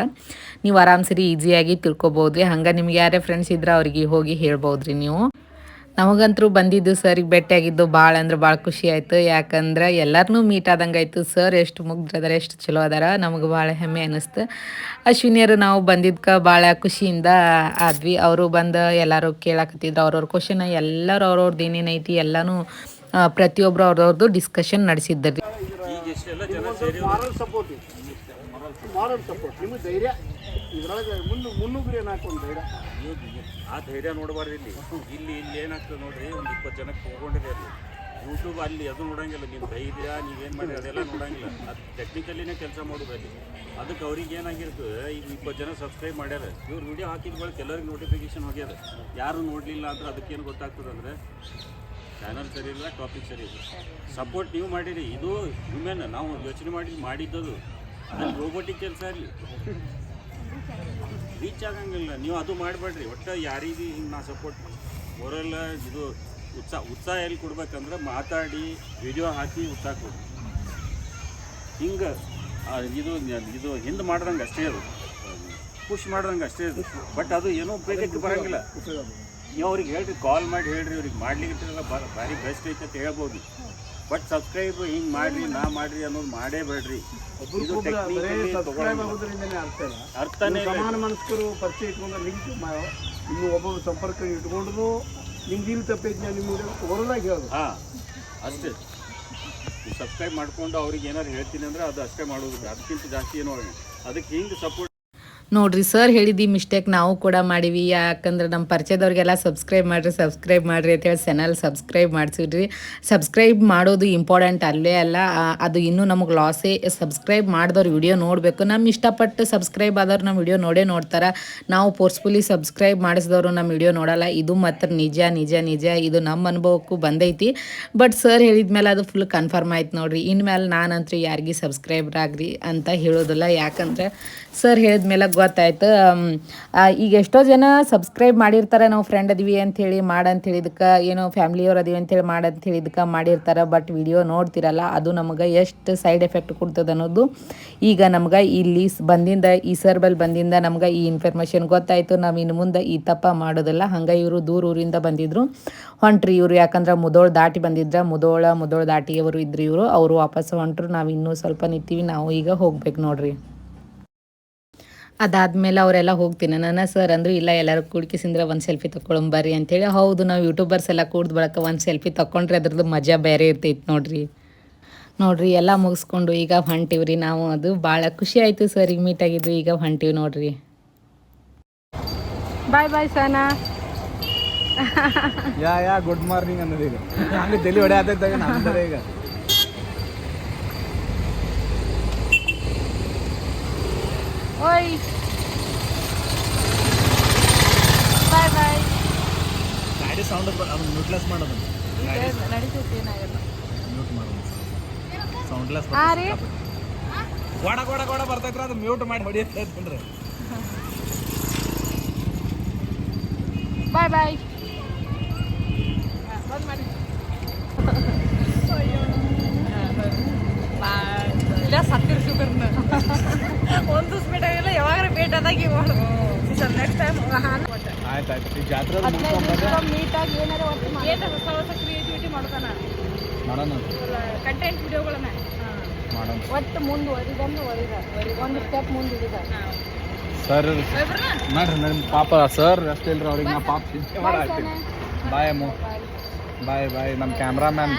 ನೀವು ಆರಾಮ್ಸರಿ ಈಸಿಯಾಗಿ ತಿಳ್ಕೊಬೋದು. ಹಂಗೆ ನಿಮ್ಗೆ ಯಾರೇ ಫ್ರೆಂಡ್ಸ್ ಇದ್ರೆ ಅವ್ರಿಗೆ ಹೋಗಿ ಹೇಳ್ಬೋದ್ರಿ ನೀವು. ನಮಗಂತರೂ ಬಂದಿದ್ದು ಸರಿಗೆ ಭೇಟಿಯಾಗಿದ್ದು ಭಾಳ ಅಂದ್ರೆ ಭಾಳ ಖುಷಿ ಆಯಿತು. ಯಾಕಂದ್ರೆ ಎಲ್ಲರನ್ನೂ ಮೀಟ್ ಆದಂಗೆ ಆಯಿತು ಸರ್. ಎಷ್ಟು ಮುಗ್ದ್ರದಾರ ಎಷ್ಟು ಚಲೋ ಅದಾರ ನಮಗೆ ಭಾಳ ಹೆಮ್ಮೆ ಅನ್ನಿಸ್ತು ಅಶ್ವಿನಿಯರು ನಾವು ಬಂದಿದ್ಕ ಭಾಳ ಖುಷಿಯಿಂದ ಆದ್ವಿ. ಅವರು ಬಂದು ಎಲ್ಲರೂ ಕೇಳಾಕತ್ತಿದ್ರು. ಅವ್ರವ್ರ ಕ್ವಶನ್ ಎಲ್ಲರೂ ಅವ್ರವ್ರದ್ದು ಏನೇನೈತಿ ಎಲ್ಲನೂ ಪ್ರತಿಯೊಬ್ಬರು ಪ್ರತಿಯೊಬ್ರು ಅವ್ರವ್ರದ್ದು ಡಿಸ್ಕಷನ್ ನಡೆಸಿದ್ರಿ ಈಗ ಇಷ್ಟೆಲ್ಲ ಜನ ಧೈರ್ಯ. ಇದ್ರೊಳಗೆ ಸಪೋರ್ಟ್ ಮುನ್ನುಗ್ರಿ ಸಪೋರ್ಟ್ ನಿಮಗೆ ಧೈರ್ಯ. ಆ ಧೈರ್ಯ ನೋಡಬಾರ್ದು ಇಲ್ಲಿ. ಇಲ್ಲಿ ಇಲ್ಲಿ ಏನಾಗ್ತದೆ ನೋಡ್ರಿ, ಒಂದು ಇಪ್ಪತ್ತು ಜನಕ್ಕೆ ತೊಗೊಂಡಿದೆ ಅಲ್ಲಿ ಯೂಟ್ಯೂಬ್ ಅಲ್ಲಿ ಅದು ನೋಡಂಗಿಲ್ಲ, ನೀವು ಧೈರ್ಯ ನೀವೇನು ಮಾಡಿ ಅದೆಲ್ಲ ನೋಡಂಗಿಲ್ಲ. ಅದು ಟೆಕ್ನಿಕಲಿನೇ ಕೆಲಸ ಮಾಡೋದು ಅಲ್ಲಿ. ಅದಕ್ಕೆ ಅವ್ರಿಗೆ ಏನಾಗಿರ್ತದೆ, ಈಗ ಇಪ್ಪತ್ತು ಜನ ಸಬ್ಸ್ಕ್ರೈಬ್ ಮಾಡ್ಯಾರ, ಇವ್ರು ವಿಡಿಯೋ ಹಾಕಿದ ಬಳಿಕ ಎಲ್ಲರಿಗೆ ನೋಟಿಫಿಕೇಶನ್ ಹೋಗ್ಯದ. ಯಾರು ನೋಡಲಿಲ್ಲ ಅಂದ್ರೆ ಅದಕ್ಕೇನು ಗೊತ್ತಾಗ್ತದೆ ಅಂದರೆ ಚಾನಲ್ ಸರಿ ಇಲ್ಲ ಟಾಪಿಕ್ ಸರಿ ಇಲ್ಲ. ಸಪೋರ್ಟ್ ನೀವು ಮಾಡಿರಿ, ಇದು ಹ್ಯೂಮನ್ ನಾವು ಯೋಚನೆ ಮಾಡಿ, ಮಾಡಿದ್ದದು. ಅದನ್ನು ರೋಬೋಟಿಕ್ ಕೆಲಸ ಇರಲಿ. ರೀಚ್ ಆಗಂಗಿಲ್ಲ. ನೀವು ಅದು ಮಾಡಬೇಡ್ರಿ. ಒಟ್ಟು ಯಾರಿಗೆ ಹಿಂಗೆ ನಾ ಸಪೋರ್ಟ್ ಅವರೆಲ್ಲ ಇದು ಉತ್ಸಾಹ ಉತ್ಸಾಹ ಎಲ್ಲಿ ಕೊಡ್ಬೇಕಂದ್ರೆ ಮಾತಾಡಿ ವಿಡಿಯೋ ಹಾಕಿ ಉತ್ಸಾಹ ಕೊಡಿ ಹಿಂಗೆ ಇದು ಇದು ಹಿಂದೆ ಮಾಡ್ದಂಗೆ ಅಷ್ಟೇ ಅದು. ಪುಷ್ ಮಾಡ್ದಂಗೆ ಅಷ್ಟೇ ಅದು. ಬಟ್ ಅದು ಏನೂ ಉಪಯೋಗಕ್ಕೆ ಬರಂಗಿಲ್ಲ. ನೀವು ಅವ್ರಿಗೆ ಹೇಳ್ರಿ ಕಾಲ್ ಮಾಡಿ ಹೇಳ್ರಿ ಅವ್ರಿಗೆ ಮಾಡ್ಲಿಕ್ಕೆ ಭಾರಿ ಬೆಸ್ಟ್ ಐತೆ ಅಂತ ಹೇಳ್ಬೋದು. ಬಟ್ ಸಬ್ಸ್ಕ್ರೈಬ್ ಹಿಂಗೆ ಮಾಡ್ರಿ ನಾ ಮಾಡ್ರಿ ಅನ್ನೋದು ಮಾಡೇ ಬೇಡ್ರಿ. ಇದು technically ತಗೊಳಂಗಿಲ್ಲ. ಅರ್ಥನೇ ಇಲ್ಲ ಸಮಾನ ಮನಸ್ಕರು ಪರಿಚಯ ಇಟ್ಕೊಂಡು ಲಿಂಕ್ ಇನ್ನು ಒಬ್ಬೊಬ್ಬರು ಸಂಪರ್ಕ ಇಟ್ಕೊಂಡ್ರು ನಿಮ್ದು ಇಲ್ಲಿ ತಪ್ಪೈತಿ ನಿಮ್ಗೆ ನಿಮಗೆ ಹೊರದಾಗಿ ಹೇಳೋದು. ಹಾಂ ಅಷ್ಟೇ. ಸಬ್ಸ್ಕ್ರೈಬ್ ಮಾಡ್ಕೊಂಡು ಅವ್ರಿಗೆ ಏನಾರು ಹೇಳ್ತೀನಿ ಅಂದ್ರೆ ಅದು ಅಷ್ಟೇ ಮಾಡೋದು ಅದಕ್ಕಿಂತ ಜಾಸ್ತಿ ಏನೋ ಅದಕ್ಕೆ ಹಿಂಗೆ ಸಪೋರ್ಟ್ ನೋಡ್ರಿ ಸರ್ ಹೇಳಿದ್ದು ಮಿಸ್ಟೇಕ್ ನಾವು ಕೂಡ ಮಾಡೀವಿ. ಯಾಕಂದ್ರೆ ನಮ್ಮ ಪರಿಚಯದವ್ರಿಗೆಲ್ಲ ಸಬ್ಸ್ಕ್ರೈಬ್ ಮಾಡಿರಿ ಸಬ್ಸ್ಕ್ರೈಬ್ ಮಾಡಿರಿ ಅಂತೇಳಿ ಚಾನಲ್ ಸಬ್ಸ್ಕ್ರೈಬ್ ಮಾಡಿಸಿಡ್ರಿ ಸಬ್ಸ್ಕ್ರೈಬ್ ಮಾಡೋದು ಇಂಪಾರ್ಟೆಂಟ್ ಅಲ್ಲೇ ಅಲ್ಲ. ಅದು ಇನ್ನೂ ನಮಗೆ ಲಾಸೇ ಸಬ್ಸ್ಕ್ರೈಬ್ ಮಾಡಿದವ್ರು ವಿಡಿಯೋ ನೋಡಬೇಕು. ನಮ್ಮ ಇಷ್ಟಪಟ್ಟು ಸಬ್ಸ್ಕ್ರೈಬ್ ಆದವ್ರು ನಮ್ಮ ವಿಡಿಯೋ ನೋಡೇ ನೋಡ್ತಾರೆ. ನಾವು ಫೋರ್ಸ್ಫುಲಿ ಸಬ್ಸ್ಕ್ರೈಬ್ ಮಾಡಿಸಿದವರು ನಮ್ಮ ವಿಡಿಯೋ ನೋಡಲ್ಲ. ಇದು ಮಾತ್ರ ನಿಜ ನಿಜ ನಿಜ. ಇದು ನಮ್ಮ ಅನುಭವಕ್ಕೂ ಬಂದೈತಿ. ಬಟ್ ಸರ್ ಹೇಳಿದ ಮೇಲೆ ಅದು ಫುಲ್ ಕನ್ಫರ್ಮ್ ಆಯ್ತು ನೋಡ್ರಿ. ಇನ್ಮೇಲೆ ನಾನಂತೂ ಯಾರಿಗೆ ಸಬ್ಸ್ಕ್ರೈಬರ್ ಆಗ್ರಿ ಅಂತ ಹೇಳೋದಿಲ್ಲ. ಯಾಕಂದ್ರೆ ಸರ್ ಹೇಳಿದ್ಮೇಲೆ ಗೊತ್ತಾಯ್ತು. ಈಗ ಎಷ್ಟೋ ಜನ ಸಬ್ಸ್ಕ್ರೈಬ್ ಮಾಡಿರ್ತಾರೆ. ನಾವು ಫ್ರೆಂಡ್ ಅದೀವಿ ಅಂಥೇಳಿ ಮಾಡಂತ ಹೇಳಿದಕ್ಕೆ ಏನೋ ಫ್ಯಾಮ್ಲಿಯವ್ರು ಅದೀವಿ ಅಂತೇಳಿ ಮಾಡಂತ ಹೇಳಿದಕ್ಕೆ ಮಾಡಿರ್ತಾರೆ. ಬಟ್ ವಿಡಿಯೋ ನೋಡ್ತಿರಲ್ಲ, ಅದು ನಮಗೆ ಎಷ್ಟು ಸೈಡ್ ಎಫೆಕ್ಟ್ ಕೊಡ್ತದೆ ಅನ್ನೋದು ಈಗ ನಮ್ಗೆ ಇಲ್ಲಿ ಬಂದಿಂದ, ಈ ಸರ್ಬಲ್ ಬಂದಿಂದ ನಮ್ಗೆ ಈ ಇನ್ಫಾರ್ಮೇಷನ್ ಗೊತ್ತಾಯಿತು. ನಾವು ಇನ್ನು ಮುಂದೆ ಈ ತಪ್ಪ ಮಾಡೋದಿಲ್ಲ. ಹಂಗೆ ಇವರು ದೂರ ಊರಿಂದ ಬಂದಿದ್ರು. ಹೊಂಟ್ರಿ ಇವರು, ಯಾಕಂದ್ರೆ ಮುದೋಳು ದಾಟಿ ಬಂದಿದ್ರ. ಮುದೋಳ ಮುದೋಳ ದಾಟಿಯವರು ಇದ್ರು ಇವರು. ಅವರು ವಾಪಸ್ ಹೊಂಟ್ರು. ನಾವು ಇನ್ನೂ ಸ್ವಲ್ಪ ನಿಂತೀವಿ ನಾವು ಈಗ ಹೋಗ್ಬೇಕು ನೋಡ್ರಿ. ಅದಾದ್ಮೇಲೆ ಅವರೆಲ್ಲ ಹೋಗ್ತೀನಿ. ನನ್ನ ಸರ್ ಅಂದರು ಇಲ್ಲ ಎಲ್ಲರೂ ಕೂಡ್ಕಿಸಿಂದ್ರೆ ಒಂದು ಸೆಲ್ಫಿ ತೊಗೊಳಂಬರ್ರಿ ಅಂತೇಳಿ. ಹೌದು ನಾವು ಯೂಟ್ಯೂಬರ್ಸ್ ಎಲ್ಲ ಕೂಡ್ದು ಬಳಕ ಒಂದು ಸೆಲ್ಫಿ ತಕೊಂಡ್ರೆ ಅದ್ರದ್ದು ಮಜಾ ಬೇರೆ ಇರ್ತೈತೆ ನೋಡ್ರಿ. ನೋಡ್ರಿ ಎಲ್ಲ ಮುಗಿಸ್ಕೊಂಡು ಈಗ ಹೊಂಟಿವ್ರಿ ನಾವು. ಅದು ಭಾಳ ಖುಷಿ ಆಯಿತು ಸರ್ ಈಗ ಮೀಟ್ ಆಗಿದ್ದು ಈಗ ಹೊಂಟಿವಿ ನೋಡ್ರಿ. Bye bye Sana. Yeah yeah good morning ಅನ್ನೋದು ಈಗ. ಹಂಗೆ ತಲೆ ಹೊಡೆ ಈಗ. ಓಯ್ ಬಾಯ್ ಬಾಯ್ ಗಾಡಿ ಸೌಂಡ್ ಅದನ್ನ ಮ್ಯೂಟ್ಲೆಸ್ ಮಾಡೋದು. ನಡೀತೈತಿ ಏನಾಗಲ್ಲ. ಮ್ಯೂಟ್ ಮಾಡೋದು. ಸೌಂಡ್ಲೆಸ್ ಹಾಂ ರೀ? ಗೋಡ ಗೋಡ ಗೋಡ ಬರ್ತೈತ್ರ ಅದು ಮ್ಯೂಟ್ ಮಾಡಿ ಹೊಡಿಯತ್ತೈತ್ರಿ ಬಾಯ್ ಬಾಯ್ ಇಲ್ಲ ಸತ್ತಿರ್ ಶುಗರ್ನ ಒಂದು ಸ್ಪೀಟ್ ಆಗಿಲ್ಲ ಯಾವಾಗ ಭೇಟ್ ಆದಾಗ ಸರ್ ನೆಕ್ಸ್ಟ್ ಟೈಮ್ ಆಯ್ತು ಆಯ್ತು ಈ ಜಾತ್ರೆ ನೀಟಾಗಿ ಏನಾರ ಏನು ಹೊಸ ಹೊಸ ಕ್ರಿಯೇಟಿವಿಟಿ ಮಾಡ್ತಾನ ಮಾಡೋಣ. ಕಂಟೆಂಟ್ ವಿಡಿಯೋಗಳನ್ನ ಮಾಡೋಣ. ಒಟ್ಟು ಮುಂದುವರಿದಂದು ವರಿದ ಒಂದು ಸ್ಟೆಪ್ ಮುಂದುವರಿದ ಸರ್ ನೋಡ್ರಿ ನನ್ನ ಪಾಪ ಸರ್ ಅಷ್ಟೇ ಇಲ್ರಿ ಅವ್ರಿಗೆ. ನಾ ಪಾಪ ಚಿಂತೆ ಮಾಡಿ ಹಾಕ್ತೀನಿ ಬಾಯ್ ಅಮ್ಮ. ಬಾಯ್ ಬಾಯ್ ನಮ್ಮ ಕ್ಯಾಮ್ರಾಮ್ಯಾನ್